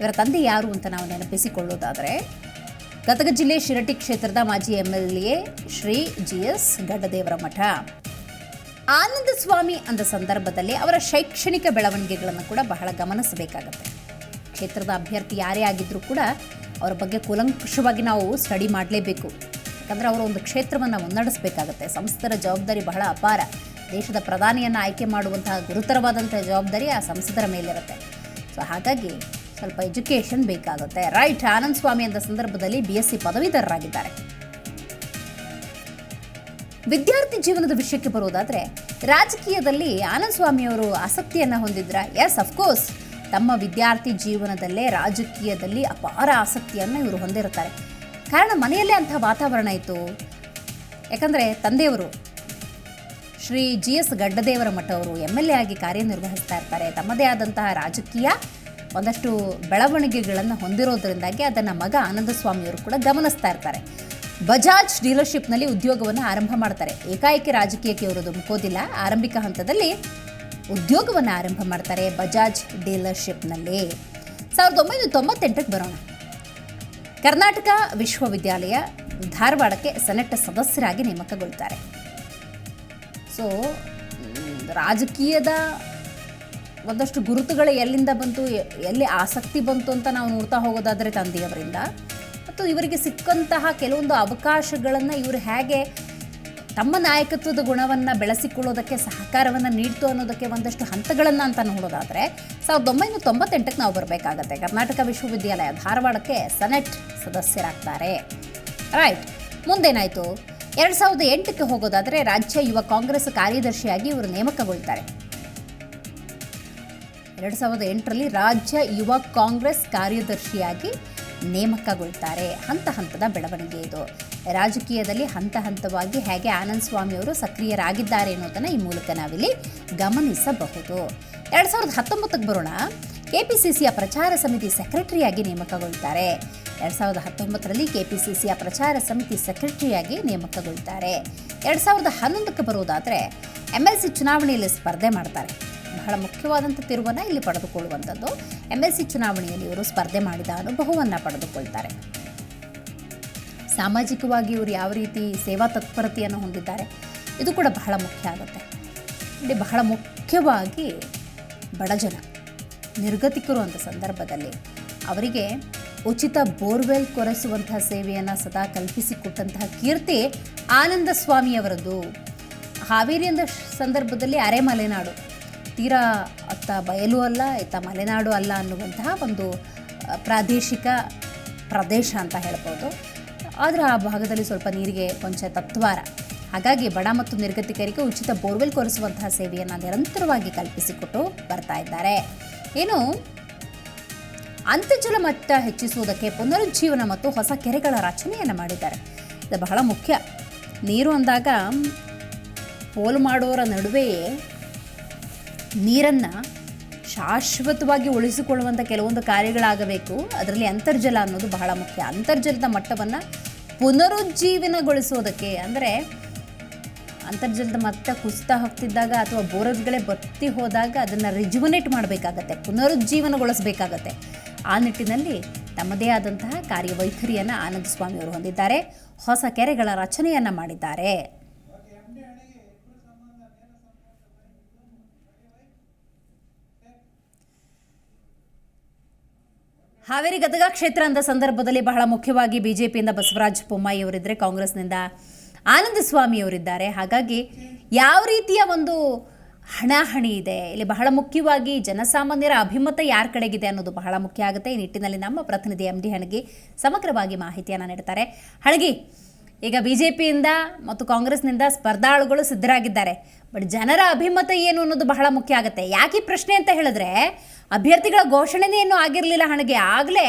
ಇವರ ತಂದೆ ಯಾರು ಅಂತ ನಾವು ನೆನಪಿಸಿಕೊಳ್ಳೋದಾದರೆ, ಗದಗ ಜಿಲ್ಲೆ ಶಿರಟ್ಟಿ ಕ್ಷೇತ್ರದ ಮಾಜಿ M L A Shri G S Ghatadevara Math. Ananda Swami ಅಂದ ಸಂದರ್ಭದಲ್ಲಿ ಅವರ ಶೈಕ್ಷಣಿಕ ಬೆಳವಣಿಗೆಗಳನ್ನು ಕೂಡ ಬಹಳ ಗಮನಿಸಬೇಕಾಗತ್ತೆ. ಕ್ಷೇತ್ರದ ಅಭ್ಯರ್ಥಿ ಯಾರೇ ಆಗಿದ್ರೂ ಕೂಡ ಅವರ ಬಗ್ಗೆ ಕೂಲಂಕುಷವಾಗಿ ನಾವು ಸ್ಟಡಿ ಮಾಡಲೇಬೇಕು. ಯಾಕಂದರೆ ಅವರು ಒಂದು ಕ್ಷೇತ್ರವನ್ನು ಮುನ್ನಡೆಸಬೇಕಾಗತ್ತೆ. ಸಂಸದರ ಜವಾಬ್ದಾರಿ ಬಹಳ ಅಪಾರ. ದೇಶದ ಪ್ರಧಾನಿಯನ್ನು ಆಯ್ಕೆ ಮಾಡುವಂತಹ ಗುರುತರವಾದಂಥ ಜವಾಬ್ದಾರಿ ಆ ಸಂಸದರ ಮೇಲಿರುತ್ತೆ. ಸೊ ಹಾಗಾಗಿ ಸ್ವಲ್ಪ ಎಜುಕೇಷನ್ ಬೇಕಾಗುತ್ತೆ. ರೈಟ್, ಆನಂದ್ ಸ್ವಾಮಿ ಅಂತ ಸಂದರ್ಭದಲ್ಲಿ ಬಿ ಎಸ್ ಸಿ ಪದವೀಧರರಾಗಿದ್ದಾರೆ. ವಿದ್ಯಾರ್ಥಿ ಜೀವನದ ವಿಷಯಕ್ಕೆ ಬರುವುದಾದ್ರೆ ರಾಜಕೀಯದಲ್ಲಿ ಆನಂದ್ ಸ್ವಾಮಿ ಅವರು ಆಸಕ್ತಿಯನ್ನು ಹೊಂದಿದ್ರ? ಎಸ್ ಅಫ್ಕೋರ್ಸ್ ತಮ್ಮ ವಿದ್ಯಾರ್ಥಿ ಜೀವನದಲ್ಲೇ ರಾಜಕೀಯದಲ್ಲಿ ಅಪಾರ ಆಸಕ್ತಿಯನ್ನು ಇವರು ಹೊಂದಿರುತ್ತಾರೆ. ಕಾರಣ ಮನೆಯಲ್ಲೇ ಅಂತಹ ವಾತಾವರಣ ಇತ್ತು. ಯಾಕಂದರೆ ತಂದೆಯವರು ಶ್ರೀ ಜಿ ಎಸ್ ಗಡ್ಡದೇವರ ಮಠವರು ಎಂ ಎಲ್ ಎ ಆಗಿ ಕಾರ್ಯನಿರ್ವಹಿಸ್ತಾ ಇರ್ತಾರೆ. ತಮ್ಮದೇ ಆದಂತಹ ರಾಜಕೀಯ ಒಂದಷ್ಟು ಬೆಳವಣಿಗೆಗಳನ್ನು ಹೊಂದಿರೋದ್ರಿಂದಾಗಿ ಅದನ್ನು ಮಗ ಆನಂದ ಸ್ವಾಮಿಯವರು ಕೂಡ ಗಮನಿಸ್ತಾ ಇರ್ತಾರೆ. ಬಜಾಜ್ ಡೀಲರ್ಶಿಪ್ನಲ್ಲಿ ಉದ್ಯೋಗವನ್ನು ಆರಂಭ ಮಾಡ್ತಾರೆ. ಏಕಾಏಕಿ ರಾಜಕೀಯಕ್ಕೆ ಇವರು ಧುಮುಕೋದಿಲ್ಲ. ಆರಂಭಿಕ ಹಂತದಲ್ಲಿ ಉದ್ಯೋಗವನ್ನು ಆರಂಭ ಮಾಡ್ತಾರೆ ಬಜಾಜ್ ಡೀಲರ್ಶಿಪ್ನಲ್ಲಿ. ಸಾವಿರದ ಒಂಬೈನೂರ ತೊಂಬತ್ತೆಂಟಕ್ಕೆ ಬರೋಣ. ಕರ್ನಾಟಕ ವಿಶ್ವವಿದ್ಯಾಲಯ ಧಾರವಾಡಕ್ಕೆ ಸೆನೆಟ್ ಸದಸ್ಯರಾಗಿ ನೇಮಕಗೊಳ್ತಾರೆ. ಸೊ ರಾಜಕೀಯದ ಒಂದಷ್ಟು ಗುರುತುಗಳು ಎಲ್ಲಿಂದ ಬಂತು ಎಲ್ಲಿ ಆಸಕ್ತಿ ಬಂತು ಅಂತ ನಾವು ನೋಡ್ತಾ ಹೋಗೋದಾದರೆ ತಂದೆಯವರಿಂದ. ಮತ್ತು ಇವರಿಗೆ ಸಿಕ್ಕಂತಹ ಕೆಲವೊಂದು ಅವಕಾಶಗಳನ್ನು ಇವರು ಹೇಗೆ ತಮ್ಮ ನಾಯಕತ್ವದ ಗುಣವನ್ನು ಬೆಳೆಸಿಕೊಳ್ಳೋದಕ್ಕೆ ಸಹಕಾರವನ್ನು ನೀಡ್ತು ಅನ್ನೋದಕ್ಕೆ ಒಂದಷ್ಟು ಹಂತಗಳನ್ನು ಅಂತ ನೋಡೋದಾದರೆ ಸಾವಿರದ ಒಂಬೈನೂರ ತೊಂಬತ್ತೆಂಟಕ್ಕೆ ನಾವು ಬರಬೇಕಾಗತ್ತೆ. ಕರ್ನಾಟಕ ವಿಶ್ವವಿದ್ಯಾಲಯ ಧಾರವಾಡಕ್ಕೆ ಸೆನೆಟ್ ಸದಸ್ಯರಾಗ್ತಾರೆ. ರೈಟ್ ಮುಂದೇನಾಯಿತು? ಎರಡು ಸಾವಿರದ ಎಂಟಕ್ಕೆ ಹೋಗೋದಾದರೆ ರಾಜ್ಯ ಯುವ ಕಾಂಗ್ರೆಸ್ ಕಾರ್ಯದರ್ಶಿಯಾಗಿ ಇವರು ನೇಮಕಗೊಳ್ತಾರೆ. ಎರಡು ಸಾವಿರದ ಎಂಟರಲ್ಲಿ ರಾಜ್ಯ ಯುವ ಕಾಂಗ್ರೆಸ್ ಕಾರ್ಯದರ್ಶಿಯಾಗಿ ನೇಮಕಗೊಳ್ತಾರೆ. ಹಂತ ಹಂತದ ಬೆಳವಣಿಗೆ ಇದು. ರಾಜಕೀಯದಲ್ಲಿ ಹಂತ ಹಂತವಾಗಿ ಹೇಗೆ ಆನಂದ್ ಸ್ವಾಮಿ ಅವರು ಸಕ್ರಿಯರಾಗಿದ್ದಾರೆ ಅನ್ನೋದನ್ನು ಈ ಮೂಲಕ ನಾವಿಲ್ಲಿ ಗಮನಿಸಬಹುದು. ಎರಡು ಸಾವಿರದ ಹತ್ತೊಂಬತ್ತಕ್ಕೆ ಬರೋಣ. ಕೆ ಪಿ ಸಿ ಸಿಯ ಪ್ರಚಾರ ಸಮಿತಿ ಸೆಕ್ರೆಟರಿಯಾಗಿ ನೇಮಕಗೊಳ್ತಾರೆ. ಎರಡು ಸಾವಿರದ ಹತ್ತೊಂಬತ್ತರಲ್ಲಿ ಕೆ ಪಿ ಸಿ ಸಿಯ ಪ್ರಚಾರ ಸಮಿತಿ ಸೆಕ್ರೆಟರಿಯಾಗಿ ನೇಮಕಗೊಳ್ತಾರೆ. ಎರಡು ಸಾವಿರದ ಹನ್ನೊಂದಕ್ಕೆ ಬರೋದಾದರೆ ಎಂ ಎಲ್ ಸಿ ಚುನಾವಣೆಯಲ್ಲಿ ಸ್ಪರ್ಧೆ ಮಾಡ್ತಾರೆ. ಬಹಳ ಮುಖ್ಯವಾದಂಥ ತಿರುವನ್ನು ಇಲ್ಲಿ ಪಡೆದುಕೊಳ್ಳುವಂಥದ್ದು. ಎಂ ಎಲ್ ಸಿ ಚುನಾವಣೆಯಲ್ಲಿ ಇವರು ಸ್ಪರ್ಧೆ ಮಾಡಿದ ಅನುಭವವನ್ನು ಪಡೆದುಕೊಳ್ತಾರೆ. ಸಾಮಾಜಿಕವಾಗಿ ಇವರು ಯಾವ ರೀತಿ ಸೇವಾ ತತ್ಪರತೆಯನ್ನು ಹೊಂದಿದ್ದಾರೆ, ಇದು ಕೂಡ ಬಹಳ ಮುಖ್ಯ ಆಗುತ್ತೆ. ಇಲ್ಲಿ ಬಹಳ ಮುಖ್ಯವಾಗಿ ಬಡಜನ ನಿರ್ಗತಿಕರು ಅಂತ ಸಂದರ್ಭದಲ್ಲಿ ಅವರಿಗೆ ಉಚಿತ ಬೋರ್ವೆಲ್ ಕೊರೆಸುವಂತಹ ಸೇವೆಯನ್ನು ಸದಾ ಕಲ್ಪಿಸಿಕೊಟ್ಟಂತಹ ಕೀರ್ತಿ ಆನಂದ ಸ್ವಾಮಿಯವರದ್ದು ಹಾವೇರಿ ಅಂದ ಸಂದರ್ಭದಲ್ಲಿ ಅರೆ ಮಲೆನಾಡು ತೀರಾ ಅತ್ತ ಬಯಲು ಅಲ್ಲ, ಇತ್ತ ಮಲೆನಾಡು ಅಲ್ಲ ಅನ್ನುವಂತಹ ಒಂದು ಪ್ರಾದೇಶಿಕ ಪ್ರದೇಶ ಅಂತ ಹೇಳ್ಬೋದು. ಆದರೆ ಆ ಭಾಗದಲ್ಲಿ ಸ್ವಲ್ಪ ನೀರಿಗೆ ಕೊಂಚ ತತ್ವಾರ. ಹಾಗಾಗಿ ಬಡ ಮತ್ತು ನಿರ್ಗತಿಕರಿಗೆ ಉಚಿತ ಬೋರ್ವೆಲ್ ಕೊರೆಸುವಂತಹ ಸೇವೆಯನ್ನು ನಿರಂತರವಾಗಿ ಕಲ್ಪಿಸಿಕೊಟ್ಟು ಬರ್ತಾ ಇದ್ದಾರೆ. ಏನು? ಅಂತರ್ಜಲ ಮಟ್ಟ ಹೆಚ್ಚಿಸುವುದಕ್ಕೆ ಪುನರುಜ್ಜೀವನ ಮತ್ತು ಹೊಸ ಕೆರೆಗಳ ರಚನೆಯನ್ನು ಮಾಡಿದ್ದಾರೆ. ಇದು ಬಹಳ ಮುಖ್ಯ. ನೀರು ಅಂದಾಗ ಪೋಲು ಮಾಡೋರ ನಡುವೆಯೇ ನೀರನ್ನು ಶಾಶ್ವತವಾಗಿ ಉಳಿಸಿಕೊಳ್ಳುವಂಥ ಕೆಲವೊಂದು ಕಾರ್ಯಗಳಾಗಬೇಕು. ಅದರಲ್ಲಿ ಅಂತರ್ಜಲ ಅನ್ನೋದು ಬಹಳ ಮುಖ್ಯ. ಅಂತರ್ಜಲದ ಮಟ್ಟವನ್ನು ಪುನರುಜ್ಜೀವನಗೊಳಿಸೋದಕ್ಕೆ ಅಂದರೆ ಅಂತರ್ಜಲದ ಮಟ್ಟ ಕುಸ್ತಾ ಹೋಗ್ತಿದ್ದಾಗ ಅಥವಾ ಬೋರರ್ಗಳೇ ಬತ್ತಿ ಹೋದಾಗ ಅದನ್ನು ರಿಜುವನೇಟ್ ಮಾಡಬೇಕಾಗತ್ತೆ, ಪುನರುಜ್ಜೀವನಗೊಳಿಸಬೇಕಾಗತ್ತೆ. ಆ ನಿಟ್ಟಿನಲ್ಲಿ ತಮ್ಮದೇ ಆದಂತಹ ಕಾರ್ಯವೈಖರಿಯನ್ನು ಆನಂದ ಸ್ವಾಮಿಯವರು ಹೊಂದಿದ್ದಾರೆ, ಹೊಸ ಕೆರೆಗಳ ರಚನೆಯನ್ನು ಮಾಡಿದ್ದಾರೆ. ಹಾವೇರಿ ಗದಗ ಕ್ಷೇತ್ರ ಅಂದ ಸಂದರ್ಭದಲ್ಲಿ ಬಹಳ ಮುಖ್ಯವಾಗಿ ಬಿಜೆಪಿಯಿಂದ ಬಸವರಾಜ ಬೊಮ್ಮಾಯಿ ಅವರಿದ್ದರೆ ಕಾಂಗ್ರೆಸ್ನಿಂದ ಆನಂದ ಸ್ವಾಮಿ ಅವರಿದ್ದಾರೆ. ಹಾಗಾಗಿ ಯಾವ ರೀತಿಯ ಒಂದು ಹಣಾಹಣಿ ಇದೆ? ಇಲ್ಲಿ ಬಹಳ ಮುಖ್ಯವಾಗಿ ಜನಸಾಮಾನ್ಯರ ಅಭಿಮತ ಯಾರ ಕಡೆಗಿದೆ ಅನ್ನೋದು ಬಹಳ ಮುಖ್ಯ ಆಗುತ್ತೆ. ಈ ನಿಟ್ಟಿನಲ್ಲಿ ನಮ್ಮ ಪ್ರತಿನಿಧಿ ಎಂ ಡಿ ಹಣಗಿ ಸಮಗ್ರವಾಗಿ ಮಾಹಿತಿಯನ್ನು ನೀಡ್ತಾರೆ ಹಣಗಿ, ಈಗ ಬಿ ಜೆ ಪಿಯಿಂದ ಮತ್ತು ಕಾಂಗ್ರೆಸ್ನಿಂದ ಸ್ಪರ್ಧಾಳುಗಳು ಸಿದ್ಧರಾಗಿದ್ದಾರೆ. ಬಟ್ ಜನರ ಅಭಿಮತ ಏನು ಅನ್ನೋದು ಬಹಳ ಮುಖ್ಯ ಆಗುತ್ತೆ. ಯಾಕೆ ಪ್ರಶ್ನೆ ಅಂತ ಹೇಳಿದ್ರೆ ಅಭ್ಯರ್ಥಿಗಳ ಘೋಷಣೆನೇ ಆಗಿರಲಿಲ್ಲ. ಹಣಗೆ ಆಗಲೇ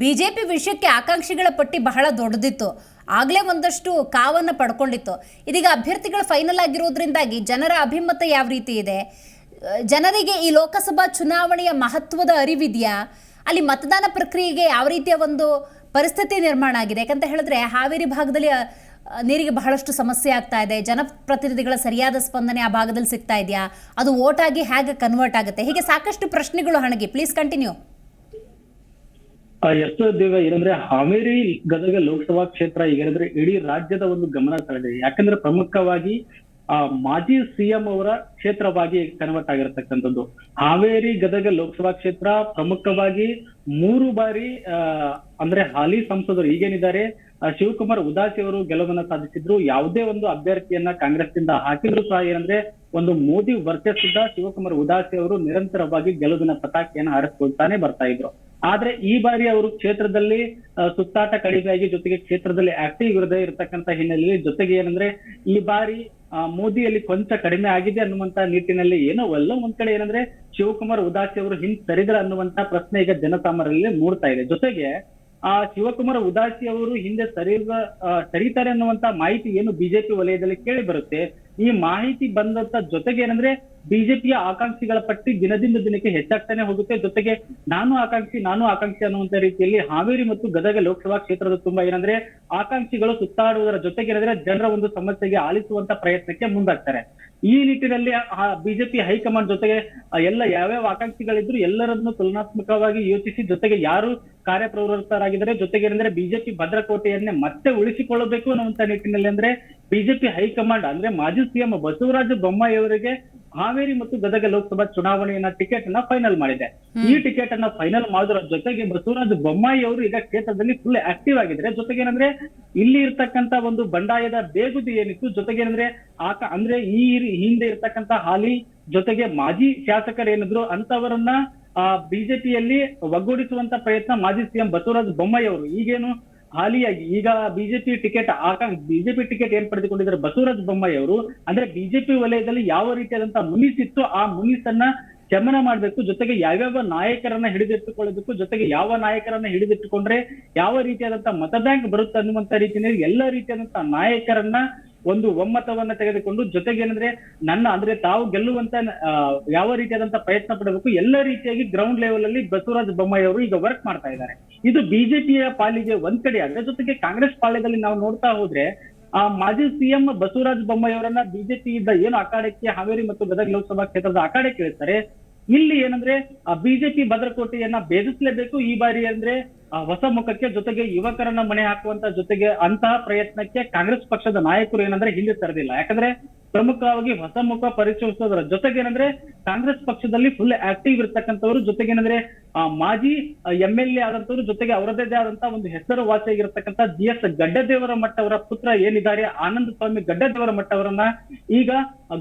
ಬಿ ಜೆ ಪಿ ವಿಷಯಕ್ಕೆ ಆಕಾಂಕ್ಷಿಗಳ ಪಟ್ಟಿ ಬಹಳ ದೊಡ್ಡದಿತ್ತು. ಆಗಲೇ ಒಂದಷ್ಟು ಕಾವನ್ನು ಪಡ್ಕೊಂಡಿತ್ತು. ಇದೀಗ ಅಭ್ಯರ್ಥಿಗಳು ಫೈನಲ್ ಆಗಿರೋದ್ರಿಂದಾಗಿ ಜನರ ಅಭಿಮತ ಯಾವ ರೀತಿ ಇದೆ? ಜನರಿಗೆ ಈ ಲೋಕಸಭಾ ಚುನಾವಣೆಯ ಮಹತ್ವದ ಅರಿವಿದೆಯಾ? ಅಲ್ಲಿ ಮತದಾನ ಪ್ರಕ್ರಿಯೆಗೆ ಯಾವ ರೀತಿಯ ಒಂದು ಪರಿಸ್ಥಿತಿ ನಿರ್ಮಾಣ ಆಗಿದೆ? ಯಾಕಂತ ಹೇಳಿದ್ರೆ, ಹಾವೇರಿ ಭಾಗದಲ್ಲಿ ನೀರಿಗೆ ಬಹಳಷ್ಟು ಸಮಸ್ಯೆ ಆಗ್ತಾ ಇದೆ. ಜನಪ್ರತಿನಿಧಿಗಳ ಸರಿಯಾದ ಸ್ಪಂದನೆ ಆ ಭಾಗದಲ್ಲಿ ಸಿಗ್ತಾ ಇದೆಯಾ? ಅದು ಓಟ್ ಆಗಿ ಹೇಗೆ ಕನ್ವರ್ಟ್ ಆಗುತ್ತೆ? ಹೀಗೆ ಸಾಕಷ್ಟು ಪ್ರಶ್ನೆಗಳು ಹಣಗೆ. ಪ್ಲೀಸ್ ಕಂಟಿನ್ಯೂ ಎಷ್ಟು ದಿವ ಏನಂದ್ರೆ ಹಾವೇರಿ ಗದಗ ಲೋಕಸಭಾ ಕ್ಷೇತ್ರ ಏನಂದ್ರೆ ಇಡೀ ರಾಜ್ಯದ ಒಂದು ಗಮನ ಸೆಳೆದಿದೆ. ಯಾಕಂದ್ರೆ ಪ್ರಮುಖವಾಗಿ, ಆ, ಮಾಜಿ ಸಿಎಂ ಅವರ ಕ್ಷೇತ್ರವಾಗಿ ಕನ್ವರ್ಟ್ ಆಗಿರತಕ್ಕಂಥದ್ದು. ಹಾವೇರಿ ಗದಗ ಲೋಕಸಭಾ ಕ್ಷೇತ್ರ ಪ್ರಮುಖವಾಗಿ ಮೂರು ಬಾರಿ ಅಂದ್ರೆ ಹಾಲಿ ಸಂಸದರು ಈಗೇನಿದ್ದಾರೆ ಶಿವಕುಮಾರ್ ಉದಾಸಿ ಅವರು ಗೆಲುವನ್ನ ಸಾಧಿಸಿದ್ರು. ಯಾವುದೇ ಒಂದು ಅಭ್ಯರ್ಥಿಯನ್ನ ಕಾಂಗ್ರೆಸ್ನಿಂದ ಹಾಕಿದ್ರು ಸಹ ಏನಂದ್ರೆ ಒಂದು ಮೋದಿ ವರ್ಚಸ್ ಇದ್ದ ಶಿವಕುಮಾರ್ ಉದಾಸಿ ಅವರು ನಿರಂತರವಾಗಿ ಗೆಲುವಿನ ಪತಾಕೆಯನ್ನು ಹಾರಿಸ್ಕೊಳ್ತಾನೆ ಬರ್ತಾ ಇದ್ರು. ಆದ್ರೆ ಈ ಬಾರಿ ಅವರು ಕ್ಷೇತ್ರದಲ್ಲಿ ಸುತ್ತಾಟ ಕಡಿಮೆಯಾಗಿ ಜೊತೆಗೆ ಕ್ಷೇತ್ರದಲ್ಲಿ ಆಕ್ಟಿವ್ ಇರದೇ ಇರತಕ್ಕಂತ ಹಿನ್ನೆಲೆಯಲ್ಲಿ ಜೊತೆಗೆ ಏನಂದ್ರೆ ಈ ಬಾರಿ ಮೋದಿಯಲ್ಲಿ ಕೊಂಚ ಕಡಿಮೆ ಆಗಿದೆ ಅನ್ನುವಂತ ನಿಟ್ಟಿನಲ್ಲಿ ಏನೋ ಎಲ್ಲ ಒಂದ್ ಕಡೆ ಏನಂದ್ರೆ ಶಿವಕುಮಾರ್ ಉದಾಸಿ ಅವರು ಹಿಂದ್ ಸರಿದ್ರ ಅನ್ನುವಂತ ಪ್ರಶ್ನೆ ಈಗ ಜನಸಾಮಾನ್ಯರಲ್ಲಿ ಮೂಡ್ತಾ ಇದೆ. ಜೊತೆಗೆ ಆ ಶಿವಕುಮಾರ್ ಉದಾಸಿ ಅವರು ಹಿಂದೆ ಸರಿಯುವ ಸರಿತಾರೆ ಅನ್ನುವಂತ ಮಾಹಿತಿ ಏನು ಬಿಜೆಪಿ ವಲಯದಲ್ಲಿ ಕೇಳಿ ಬರುತ್ತೆ. ಈ ಮಾಹಿತಿ ಬಂದಂತ ಜೊತೆಗೆ ಏನಂದ್ರೆ ಬಿಜೆಪಿಯ ಆಕಾಂಕ್ಷಿಗಳ ಪಟ್ಟಿ ದಿನದಿಂದ ದಿನಕ್ಕೆ ಹೆಚ್ಚಾಗ್ತಾನೆ ಹೋಗುತ್ತೆ. ಜೊತೆಗೆ ನಾನು ಆಕಾಂಕ್ಷಿ ನಾನು ಆಕಾಂಕ್ಷಿ ಅನ್ನುವಂತ ರೀತಿಯಲ್ಲಿ ಹಾವೇರಿ ಮತ್ತು ಗದಗ ಲೋಕಸಭಾ ಕ್ಷೇತ್ರದ ತುಂಬಾ ಏನಂದ್ರೆ ಆಕಾಂಕ್ಷಿಗಳು ಸುತ್ತಾಡುವುದರ ಜೊತೆಗೆ ಏನಂದ್ರೆ ಜನರ ಒಂದು ಸಮಸ್ಯೆಗೆ ಆಲಿಸುವಂತ ಪ್ರಯತ್ನಕ್ಕೆ ಮುಂದಾಗ್ತಾರೆ. ಈ ನಿಟ್ಟಿನಲ್ಲಿ ಬಿಜೆಪಿ ಹೈಕಮಾಂಡ್ ಜೊತೆಗೆ ಎಲ್ಲ ಯಾವ್ಯಾವ ಆಕಾಂಕ್ಷಿಗಳಿದ್ರು ಎಲ್ಲರನ್ನು ತುಲನಾತ್ಮಕವಾಗಿ ಯೋಚಿಸಿ ಜೊತೆಗೆ ಯಾರು ಕಾರ್ಯಪ್ರವೃತ್ತರಾಗಿದ್ದಾರೆ. ಜೊತೆಗೆ ಏನಂದ್ರೆ ಬಿಜೆಪಿ ಭದ್ರಕೋಟೆಯನ್ನೇ ಮತ್ತೆ ಉಳಿಸಿಕೊಳ್ಳಬೇಕು ಅನ್ನುವಂತ ನಿಟ್ಟಿನಲ್ಲಿ ಅಂದ್ರೆ ಬಿಜೆಪಿ ಹೈಕಮಾಂಡ್ ಅಂದ್ರೆ ಮಾಜಿ ಸಿಎಂ ಬಸವರಾಜ ಬೊಮ್ಮಾಯಿ ಅವರಿಗೆ ಹಾವೇರಿ ಮತ್ತು ಗದಗ ಲೋಕಸಭಾ ಚುನಾವಣೆಯನ್ನ ಟಿಕೆಟ್ ಅನ್ನ ಫೈನಲ್ ಮಾಡಿದೆ. ಈ ಟಿಕೆಟ್ ಅನ್ನ ಫೈನಲ್ ಮಾಡೋದ್ರ ಜೊತೆಗೆ ಬಸವರಾಜ ಬೊಮ್ಮಾಯಿ ಅವರು ಈಗ ಕ್ಷೇತ್ರದಲ್ಲಿ ಫುಲ್ ಆಕ್ಟಿವ್ ಆಗಿದ್ರೆ ಜೊತೆಗೆ ಏನಂದ್ರೆ ಇಲ್ಲಿ ಇರ್ತಕ್ಕಂತ ಒಂದು ಬಂಡಾಯದ ಬೇಗುದಿ ಏನಿತ್ತು ಜೊತೆಗೆ ಏನಂದ್ರೆ ಆಕ ಅಂದ್ರೆ ಈ ಹಿಂದೆ ಇರ್ತಕ್ಕಂತ ಹಾಲಿ ಜೊತೆಗೆ ಮಾಜಿ ಶಾಸಕರೇನಿದ್ರು ಅಂತವರನ್ನ ಬಿಜೆಪಿಯಲ್ಲಿ ಒಗ್ಗೂಡಿಸುವಂತ ಪ್ರಯತ್ನ ಮಾಜಿ ಸಿಎಂ ಬಸವರಾಜ ಬೊಮ್ಮಾಯಿ ಅವರು ಈಗೇನು ಹಾಲಿಯಾಗಿ, ಈಗ ಬಿಜೆಪಿ ಟಿಕೆಟ್ ಆಕಾಂಕ್ಷ ಬಿಜೆಪಿ ಟಿಕೆಟ್ ಏನ್ ಪಡೆದುಕೊಂಡಿದ್ದಾರೆ ಬಸವರಾಜ ಬೊಮ್ಮಾಯಿ ಅವರು ಅಂದ್ರೆ ಬಿಜೆಪಿ ವಲಯದಲ್ಲಿ ಯಾವ ರೀತಿಯಾದಂತಹ ಮುನಿಸಿತ್ತು ಆ ಮುನಿಸನ್ನ ಶಮನ ಮಾಡಬೇಕು, ಜೊತೆಗೆ ಯಾವ್ಯಾವ ನಾಯಕರನ್ನ ಹಿಡಿದಿಟ್ಟುಕೊಳ್ಳಬೇಕು, ಜೊತೆಗೆ ಯಾವ ನಾಯಕರನ್ನ ಹಿಡಿದಿಟ್ಟುಕೊಂಡ್ರೆ ಯಾವ ರೀತಿಯಾದಂತಹ ಮತ ಬ್ಯಾಂಕ್ ಬರುತ್ತೆ ಅನ್ನುವಂತ ರೀತಿಯಲ್ಲಿ ಎಲ್ಲ ರೀತಿಯಾದಂತಹ ನಾಯಕರನ್ನ ಒಂದು ಒಮ್ಮತವನ್ನ ತೆಗೆದುಕೊಂಡು ಜೊತೆಗೆ ಏನಂದ್ರೆ ನನ್ನ ಅಂದ್ರೆ ತಾವು ಗೆಲ್ಲುವಂತ ಯಾವ ರೀತಿಯಾದಂತಹ ಪ್ರಯತ್ನ ಪಡಬೇಕು, ಎಲ್ಲ ರೀತಿಯಾಗಿ ಗ್ರೌಂಡ್ ಲೆವೆಲ್ ಅಲ್ಲಿ ಬಸವರಾಜ ಬೊಮ್ಮಾಯಿ ಅವರು ಈಗ ವರ್ಕ್ ಮಾಡ್ತಾ ಇದ್ದಾರೆ. ಇದು ಬಿಜೆಪಿಯ ಪಾಲಿಗೆ ಒಂದ್ ಕಡೆ ಆದ್ರೆ ಜೊತೆಗೆ ಕಾಂಗ್ರೆಸ್ ಪಾಳ್ಯದಲ್ಲಿ ನಾವು ನೋಡ್ತಾ ಹೋದ್ರೆ, ಆ, ಮಾಜಿ ಸಿಎಂ ಬಸವರಾಜ ಬೊಮ್ಮಾಯಿ ಅವರನ್ನ ಬಿಜೆಪಿ ಇದ್ದ ಏನು ಅಖಾಡಕ್ಕೆ, ಹಾವೇರಿ ಮತ್ತು ಗದಗ ಲೋಕಸಭಾ ಕ್ಷೇತ್ರದ ಅಖಾಡಕ್ಕೆ ಇಳಿಸ್ತಾರೆ ಇಲ್ಲಿ ಏನಂದ್ರೆ, ಆ ಬಿಜೆಪಿ ಭದ್ರಕೋಟೆಯನ್ನ ಭೇದಿಸಲೇಬೇಕು, ಈ ಬಾರಿ ಅಂದ್ರೆ ಹೊಸ ಮುಖಕ್ಕೆ ಜೊತೆಗೆ ಯುವಕರನ್ನ ಮಣೆ ಹಾಕುವಂತ ಜೊತೆಗೆ ಅಂತಹ ಪ್ರಯತ್ನಕ್ಕೆ ಕಾಂಗ್ರೆಸ್ ಪಕ್ಷದ ನಾಯಕರು ಏನಂದ್ರೆ ಹಿಂದೆ ತರದಿಲ್ಲ. ಯಾಕಂದ್ರೆ ಪ್ರಮುಖವಾಗಿ ಹೊಸ ಮುಖ ಪರಿಚಯಿಸೋದ್ರ ಜೊತೆಗೆ ಏನಂದ್ರೆ ಕಾಂಗ್ರೆಸ್ ಪಕ್ಷದಲ್ಲಿ ಫುಲ್ ಆಕ್ಟಿವ್ ಇರ್ತಕ್ಕಂಥವ್ರು ಜೊತೆಗೆ ಏನಂದ್ರೆ ಆ, ಮಾಜಿ ಎಂ ಎಲ್ ಎ ಆದಂತವ್ರು ಜೊತೆಗೆ ಅವರದೇ ಆದಂತ ಒಂದು ಹೆಸರು ವಾಸಿಯಾಗಿರ್ತಕ್ಕಂಥ ಜಿ ಎಸ್ ಗಡ್ಡದೇವರ ಮಟ್ಟವರ ಪುತ್ರ ಏನಿದ್ದಾರೆ, ಆನಂದ ಸ್ವಾಮಿ ಗಡ್ಡದೇವರ ಮಠ ಈಗ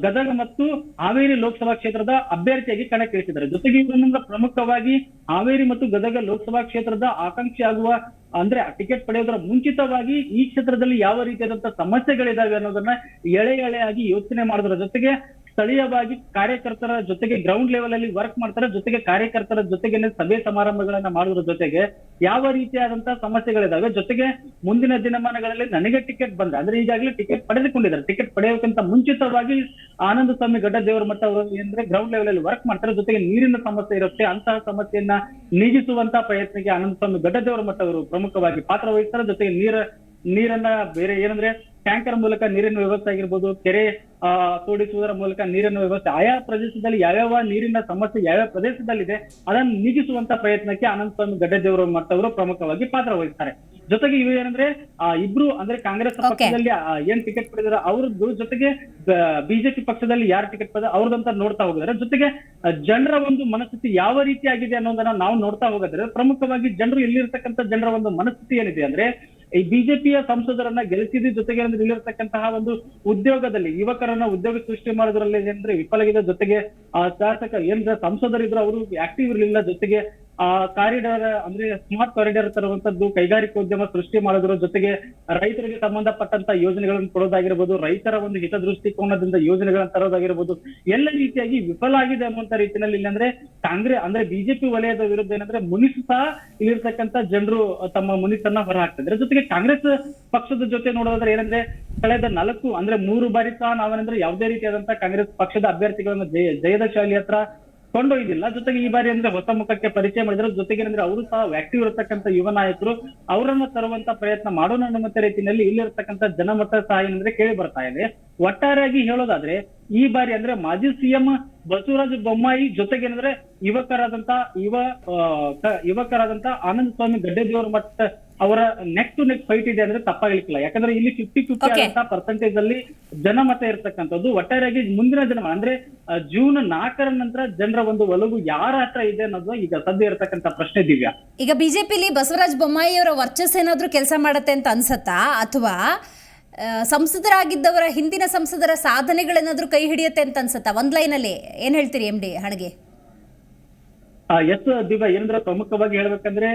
ಗದಗ ಮತ್ತು ಹಾವೇರಿ ಲೋಕಸಭಾ ಕ್ಷೇತ್ರದ ಅಭ್ಯರ್ಥಿಯಾಗಿ ಕಣಕ್ಕಿಳಿಸಿದ್ದಾರೆ. ಜೊತೆಗೆ ಇವರನ್ನ ಪ್ರಮುಖವಾಗಿ ಹಾವೇರಿ ಮತ್ತು ಗದಗ ಲೋಕಸಭಾ ಕ್ಷೇತ್ರದ ಆಕಾಂಕ್ಷಿ ಆಗುವ ಅಂದ್ರೆ ಟಿಕೆಟ್ ಪಡೆಯೋದರ ಮುಂಚಿತವಾಗಿ ಈ ಕ್ಷೇತ್ರದಲ್ಲಿ ಯಾವ ರೀತಿಯಾದಂತಹ ಸಮಸ್ಯೆಗಳಿದಾವೆ ಅನ್ನೋದನ್ನ ಎಳೆ ಎಳೆಯಾಗಿ ಯೋಚನೆ ಮಾಡೋದ್ರ ಜೊತೆಗೆ ಸ್ಥಳೀಯವಾಗಿ ಕಾರ್ಯಕರ್ತರ ಜೊತೆಗೆ ಗ್ರೌಂಡ್ ಲೆವೆಲ್ ಅಲ್ಲಿ ವರ್ಕ್ ಮಾಡ್ತಾರೆ, ಜೊತೆಗೆ ಕಾರ್ಯಕರ್ತರ ಜೊತೆಗೆ ಸಭೆ ಸಮಾರಂಭಗಳನ್ನ ಮಾಡೋದ್ರ ಜೊತೆಗೆ ಯಾವ ರೀತಿಯಾದಂತಹ ಸಮಸ್ಯೆಗಳಿದಾವೆ, ಜೊತೆಗೆ ಮುಂದಿನ ದಿನಮಾನಗಳಲ್ಲಿ ನನಗೆ ಟಿಕೆಟ್ ಬಂದ ಅಂದ್ರೆ ಈಗಾಗಲೇ ಟಿಕೆಟ್ ಪಡೆದುಕೊಂಡಿದ್ದಾರೆ. ಟಿಕೆಟ್ ಪಡೆಯೋಕ್ಕಿಂತ ಮುಂಚಿತವಾಗಿ ಆನಂದ ಸ್ವಾಮಿ ಗಡ್ಡ ದೇವರ ಅವರು ಅಂದ್ರೆ ಗ್ರೌಂಡ್ ಲೆವೆಲ್ ಅಲ್ಲಿ ವರ್ಕ್ ಮಾಡ್ತಾರೆ, ಜೊತೆಗೆ ನೀರಿನ ಸಮಸ್ಯೆ ಇರುತ್ತೆ, ಅಂತಹ ಸಮಸ್ಯೆಯನ್ನ ನೀಗಿಸುವಂತ ಪ್ರಯತ್ನಕ್ಕೆ ಆನಂದ ಸ್ವಾಮಿ ಗಡ್ಡ ದೇವರ ಅವರು ಪ್ರಮುಖವಾಗಿ ಪಾತ್ರ ವಹಿಸ್ತಾರೆ, ಜೊತೆಗೆ ನೀರ ನೀರನ್ನ ಬೇರೆ ಏನಂದ್ರೆ ಟ್ಯಾಂಕರ್ ಮೂಲಕ ನೀರಿನ ವ್ಯವಸ್ಥೆ ಆಗಿರ್ಬೋದು ಕೆರೆ ಆ, ತೋಡಿಸುವುದರ ಮೂಲಕ ನೀರಿನ ವ್ಯವಸ್ಥೆ ಆಯಾ ಪ್ರದೇಶದಲ್ಲಿ ಯಾವ್ಯಾವ ನೀರಿನ ಸಮಸ್ಯೆ ಯಾವ್ಯಾವ ಪ್ರದೇಶದಲ್ಲಿದೆ ಅದನ್ನು ನೀಗಿಸುವಂತ ಪ್ರಯತ್ನಕ್ಕೆ ಅನಂತ ಸ್ವಾಮಿ ಗಡ್ಡದೇವರು ಮತ್ತವರು ಪ್ರಮುಖವಾಗಿ ಪಾತ್ರ ವಹಿಸ್ತಾರೆ. ಜೊತೆಗೆ ಇವು ಏನಂದ್ರೆ ಆ ಇಬ್ರು ಅಂದ್ರೆ ಕಾಂಗ್ರೆಸ್ ಪಕ್ಷದಲ್ಲಿ ಏನ್ ಟಿಕೆಟ್ ಪಡೆದಾರ ಅವ್ರದ್ದು ಜೊತೆಗೆ ಬಿಜೆಪಿ ಪಕ್ಷದಲ್ಲಿ ಯಾರು ಟಿಕೆಟ್ ಪಡೆದ ಅವ್ರದಂತ ನೋಡ್ತಾ ಹೋಗಿದ್ದಾರೆ. ಜೊತೆಗೆ ಜನರ ಒಂದು ಮನಸ್ಥಿತಿ ಯಾವ ರೀತಿ ಆಗಿದೆ ಅನ್ನೋದನ್ನ ನಾವು ನೋಡ್ತಾ ಹೋಗಿದ್ರೆ ಪ್ರಮುಖವಾಗಿ ಜನರು ಇಲ್ಲಿರ್ತಕ್ಕಂಥ ಜನರ ಒಂದು ಮನಸ್ಥಿತಿ ಏನಿದೆ ಅಂದ್ರೆ ಈ ಬಿಜೆಪಿಯ ಸಂಸದರನ್ನ ಗೆಲ್ಲಿಸಿದ ಜೊತೆಗೆ ಅಂದ್ರೆ ಇಲ್ಲಿರ್ತಕ್ಕಂತಹ ಒಂದು ಉದ್ಯೋಗದಲ್ಲಿ ಯುವಕರನ್ನ ಉದ್ಯೋಗ ಸೃಷ್ಟಿ ಮಾಡೋದ್ರಲ್ಲಿ ಏನಂದ್ರೆ ವಿಫಲಗಿದೆ ಜೊತೆಗೆ, ಆ ಶಾಸಕ ಏನ್ ಸಂಸದರಿದ್ರು ಅವರು ಆಕ್ಟಿವ್ ಇರಲಿಲ್ಲ ಜೊತೆಗೆ ಆ ಕಾರಿಡಾರ್ ಅಂದ್ರೆ ಸ್ಮಾರ್ಟ್ ಕಾರಿಡಾರ್ ತರುವಂತದ್ದು ಕೈಗಾರಿಕೋದ್ಯಮ ಸೃಷ್ಟಿ ಮಾಡೋದ್ರ ಜೊತೆಗೆ ರೈತರಿಗೆ ಸಂಬಂಧಪಟ್ಟಂತ ಯೋಜನೆಗಳನ್ನು ಕೊಡೋದಾಗಿರ್ಬೋದು, ರೈತರ ಒಂದು ಹಿತದೃಷ್ಟಿಕೋನದಿಂದ ಯೋಜನೆಗಳನ್ನು ತರೋದಾಗಿರ್ಬೋದು, ಎಲ್ಲ ರೀತಿಯಾಗಿ ವಿಫಲ ಆಗಿದೆ ಅನ್ನುವಂತ ರೀತಿಯಲ್ಲಿ ಇಲ್ಲಂದ್ರೆ ಕಾಂಗ್ರೆಸ್ ಅಂದ್ರೆ ಬಿಜೆಪಿ ವಲಯದ ವಿರುದ್ಧ ಏನಂದ್ರೆ ಮುನಿಸು ಸಹ ಇಲ್ಲಿರ್ತಕ್ಕಂಥ ಜನರು ತಮ್ಮ ಮುನಿಸನ್ನ ಹೊರ ಹಾಕ್ತಿದ್ದಾರೆ ಜೊತೆಗೆ ಕಾಂಗ್ರೆಸ್ ಪಕ್ಷದ ಜೊತೆ ನೋಡೋದಾದ್ರೆ ಏನಂದ್ರೆ ಕಳೆದ ನಾಲ್ಕು, ಅಂದ್ರೆ ಮೂರು ಬಾರಿ ಸಹ ನಾವೇನಂದ್ರೆ ಯಾವುದೇ ರೀತಿಯಾದಂತ ಕಾಂಗ್ರೆಸ್ ಪಕ್ಷದ ಅಭ್ಯರ್ಥಿಗಳನ್ನ ಜಯ, ಜಯದ ಶಾಲಿ ಹತ್ರ ಕೊಂಡೊಯ್ದಿಲ್ಲ. ಜೊತೆಗೆ ಈ ಬಾರಿ ಅಂದ್ರೆ ಹೊಸ ಮುಖಕ್ಕೆ ಪರಿಚಯ ಮಾಡಿದ್ರು. ಜೊತೆಗೆ ಅಂದ್ರೆ ಅವರು ಸಹ ಆಕ್ಟಿವ್ ಇರತಕ್ಕಂತ ಯುವ ನಾಯಕರು. ಅವರನ್ನ ತರುವಂತ ಪ್ರಯತ್ನ ಮಾಡೋಣ ಅನ್ನುವಂತ ರೀತಿಯಲ್ಲಿ ಇಲ್ಲಿರ್ತಕ್ಕಂಥ ಜನಮತ ಸಹ ಏನಂದ್ರೆ ಕೇಳಿ ಬರ್ತಾ ಇದೆ. ಒಟ್ಟಾರೆಯಾಗಿ ಹೇಳೋದಾದ್ರೆ, ಈ ಬಾರಿ ಅಂದ್ರೆ ಮಾಜಿ ಸಿಎಂ ಬಸವರಾಜ ಬೊಮ್ಮಾಯಿ ಜೊತೆಗೆ ಏನಂದ್ರೆ ಯುವಕರಾದಂತ ಯುವ ಯುವಕರಾದಂತ ಆನಂದ ಸ್ವಾಮಿ ಗಡ್ಡೆದೇವರ ಮಟ್ಟ ಅವರ ನೆಕ್ ಟು ನೆಕ್ ಫೈಟ್ ಇದೆ ಅಂದ್ರೆ ತಪ್ಪಾಗ್ಲಿಕ್ಕಿಲ್ಲ ಯಾಕಂದ್ರೆ ಇಲ್ಲಿ ಫಿಫ್ಟಿ ಫಿಫ್ಟಿ ಅಂತ ಪರ್ಸೆಂಟೇಜ್ ಅಲ್ಲಿ ಜನಮತ ಇರ್ತಕ್ಕಂಥದ್ದು ಒಟ್ಟಾರೆಯಾಗಿ ಮುಂದಿನ ಜನ ಅಂದ್ರೆ ಜೂನ್ ನಾಲ್ಕರ ನಂತರ ಜನರ ಒಂದು ಒಲವು ಯಾರ ಹತ್ರ ಇದೆ ಅನ್ನೋದು ಈಗ ಸದ್ಯ ಇರತಕ್ಕಂತ ಪ್ರಶ್ನೆ ದಿವ್ಯಾ. ಈಗ ಬಿಜೆಪಿಲಿ ಬಸವರಾಜ ಬೊಮ್ಮಾಯಿ ಅವರ ವರ್ಚಸ್ ಏನಾದ್ರೂ ಕೆಲಸ ಮಾಡತ್ತೆ ಅಂತ ಅನ್ಸತ್ತಾ? ಅಥವಾ ಸಂಸದರಾಗಿದ್ದವರ ಹಿಂದಿನ ಸಂಸದರ ಸಾಧನೆಗಳೇನಾದ್ರೂ ಕೈ ಹಿಡಿಯುತ್ತೆ ಅಂತ ಅನ್ಸತ್ತಾ? ಒಂದ್ ಅಲ್ಲಿ ಏನ್ ಹೇಳ್ತೀರಿ ಎಂ ಡಿ ಹಣಗೆ? ಎಸ್, ದಿವ್ಯಾ, ಏನಂದ್ರೆ ಪ್ರಮುಖವಾಗಿ ಹೇಳ್ಬೇಕಂದ್ರೆ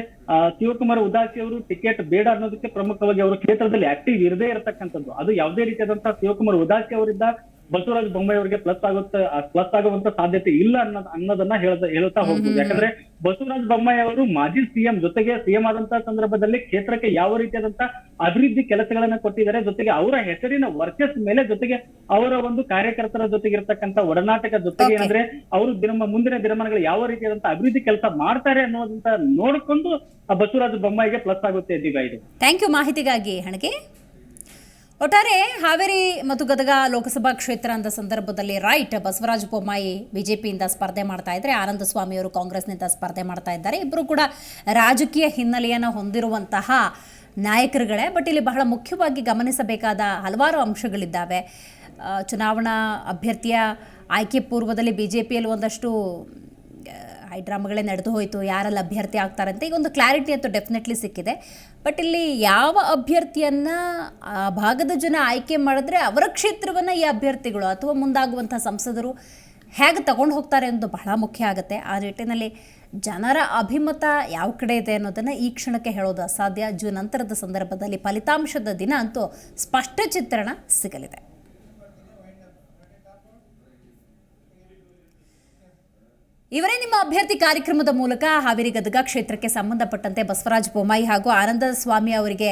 ಶಿವಕುಮಾರ್ ಉದಾಸಿ ಅವರು ಟಿಕೆಟ್ ಬೇಡ ಅನ್ನೋದಕ್ಕೆ ಪ್ರಮುಖವಾಗಿ ಅವರು ಕ್ಷೇತ್ರದಲ್ಲಿ ಆಕ್ಟಿವ್ ಇರದೇ ಇರತಕ್ಕಂಥದ್ದು. ಅದು ಯಾವುದೇ ರೀತಿಯಾದಂತಹ ಶಿವಕುಮಾರ್ ಉದಾಸಿ ಅವರಿಂದ ಬಸವರಾಜ ಬೊಮ್ಮಾಯಿ ಅವರಿಗೆ ಪ್ಲಸ್ ಆಗುತ್ತೆ ಪ್ಲಸ್ ಆಗುವಂತ ಸಾಧ್ಯತೆ ಇಲ್ಲ ಅನ್ನೋದ್ ಅನ್ನೋದನ್ನ ಹೇಳ್ತಾ ಹೇಳ್ತಾ ಹೋಗ್ಬೋದು. ಯಾಕಂದ್ರೆ ಬಸವರಾಜ ಬೊಮ್ಮಾಯಿ ಅವರು ಮಾಜಿ ಸಿಎಂ ಜೊತೆಗೆ ಸಿಎಂ ಆದಂತ ಸಂದರ್ಭದಲ್ಲಿ ಕ್ಷೇತ್ರಕ್ಕೆ ಯಾವ ರೀತಿಯಾದಂತ ಅಭಿವೃದ್ಧಿ ಕೆಲಸಗಳನ್ನ ಕೊಟ್ಟಿದ್ದಾರೆ ಜೊತೆಗೆ ಅವರ ಹೆಸರಿನ ವರ್ಚಸ್ ಮೇಲೆ ಜೊತೆಗೆ ಅವರ ಒಂದು ಕಾರ್ಯಕರ್ತರ ಜೊತೆಗೆ ಇರತಕ್ಕಂತ ಒಡನಾಟಕ ಜೊತೆಗೆ. ಏನಂದ್ರೆ ಅವರು ದಿನ ಮುಂದಿನ ದಿನಮಾನಗಳು ಯಾವ ರೀತಿಯಾದಂತ ಅಭಿವೃದ್ಧಿ ಕೆಲಸ ಮಾಡ್ತಾರೆ ಅನ್ನೋದಂತ ನೋಡ್ಕೊಂಡು ಆ ಬಸವರಾಜ ಬೊಮ್ಮಾಯಿಗೆ ಪ್ಲಸ್ ಆಗುತ್ತೆ ಇದೀಗ ಇದು. ಥ್ಯಾಂಕ್ ಯು ಮಾಹಿತಿಗಾಗಿ ಹಣಗೆ ಒಟ್ಟಾರೆ ಹಾವೇರಿ ಮತ್ತು ಗದಗ ಲೋಕಸಭಾ ಕ್ಷೇತ್ರ ಅಂದ ಸಂದರ್ಭದಲ್ಲಿ ರೈಟ್ ಬಸವರಾಜ ಬೊಮ್ಮಾಯಿ ಬಿಜೆಪಿಯಿಂದ ಸ್ಪರ್ಧೆ ಮಾಡ್ತಾ ಇದ್ದಾರೆ ಆನಂದ ಸ್ವಾಮಿ ಅವರು ಕಾಂಗ್ರೆಸ್ನಿಂದ ಸ್ಪರ್ಧೆ ಮಾಡ್ತಾ ಇದ್ದಾರೆ. ಇಬ್ಬರು ಕೂಡ ರಾಜಕೀಯ ಹಿನ್ನೆಲೆಯನ್ನು ಹೊಂದಿರುವಂತಹ ನಾಯಕರುಗಳೇ. ಬಟ್ ಇಲ್ಲಿ ಬಹಳ ಮುಖ್ಯವಾಗಿ ಗಮನಿಸಬೇಕಾದ ಹಲವಾರು ಅಂಶಗಳಿದ್ದಾವೆ. ಚುನಾವಣಾ ಅಭ್ಯರ್ಥಿಯ ಆಯ್ಕೆ ಪೂರ್ವದಲ್ಲಿ ಬಿ ಒಂದಷ್ಟು ಹೈಡ್ರಾಮಗಳೇ ನಡೆದು ಹೋಯಿತು, ಯಾರಲ್ಲಿ ಅಭ್ಯರ್ಥಿ ಆಗ್ತಾರೆ ಅಂತ ಈಗ ಒಂದು ಕ್ಲಾರಿಟಿ ಅಂತೂ ಡೆಫಿನೆಟ್ಲಿ ಸಿಕ್ಕಿದೆ. ಬಟ್ ಇಲ್ಲಿ ಯಾವ ಅಭ್ಯರ್ಥಿಯನ್ನು, ಆ ಭಾಗದ ಜನ ಆಯ್ಕೆ ಮಾಡಿದ್ರೆ ಅವರ ಕ್ಷೇತ್ರವನ್ನು ಈ ಅಭ್ಯರ್ಥಿಗಳು ಅಥವಾ ಮುಂದಾಗುವಂಥ ಸಂಸದರು ಹೇಗೆ ತಗೊಂಡು ಹೋಗ್ತಾರೆ ಅನ್ನೋದು ಬಹಳ ಮುಖ್ಯ ಆಗುತ್ತೆ. ಆ ನಿಟ್ಟಿನಲ್ಲಿ ಜನರ ಅಭಿಮತ ಯಾವ ಕಡೆ ಇದೆ ಅನ್ನೋದನ್ನು ಈ ಕ್ಷಣಕ್ಕೆ ಹೇಳೋದು ಅಸಾಧ್ಯ. ಜೂನ್ ನಂತರದ ಸಂದರ್ಭದಲ್ಲಿ ಫಲಿತಾಂಶದ ದಿನ ಅಂತೂ ಸ್ಪಷ್ಟ ಚಿತ್ರಣ ಸಿಗಲಿದೆ. ಇವರೇ ನಿಮ್ಮ ಅಭ್ಯರ್ಥಿ ಕಾರ್ಯಕ್ರಮದ ಮೂಲಕ ಹಾವೇರಿ ಗದಗ ಕ್ಷೇತ್ರಕ್ಕೆ ಸಂಬಂಧಪಟ್ಟಂತೆ ಬಸವರಾಜ ಬೊಮ್ಮಾಯಿ ಹಾಗೂ ಆನಂದ ಸ್ವಾಮಿ ಅವರಿಗೆ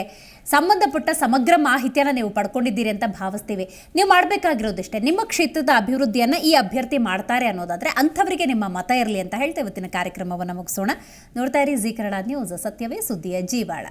ಸಂಬಂಧಪಟ್ಟ ಸಮಗ್ರ ಮಾಹಿತಿಯನ್ನು ನೀವು ಪಡ್ಕೊಂಡಿದ್ದೀರಿ ಅಂತ ಭಾವಿಸ್ತೀವಿ. ನೀವು ಮಾಡಬೇಕಾಗಿರೋದಿಷ್ಟೇ. ನಿಮ್ಮ ಕ್ಷೇತ್ರದ ಅಭಿವೃದ್ಧಿಯನ್ನು ಈ ಅಭ್ಯರ್ಥಿ ಮಾಡ್ತಾರೆ ಅನ್ನೋದಾದರೆ ಅಂಥವರಿಗೆ ನಿಮ್ಮ ಮತ ಇರಲಿ ಅಂತ ಹೇಳ್ತಾ ಇವತ್ತಿನ ಕಾರ್ಯಕ್ರಮವನ್ನು ಮುಗಿಸೋಣ. ನೋಡ್ತಾ ಇರಿ ಜಿ ಕನ್ನಡ ನ್ಯೂಸ್, ಸತ್ಯವೇ ಸುದ್ದಿಯ ಜೀವಾಳ.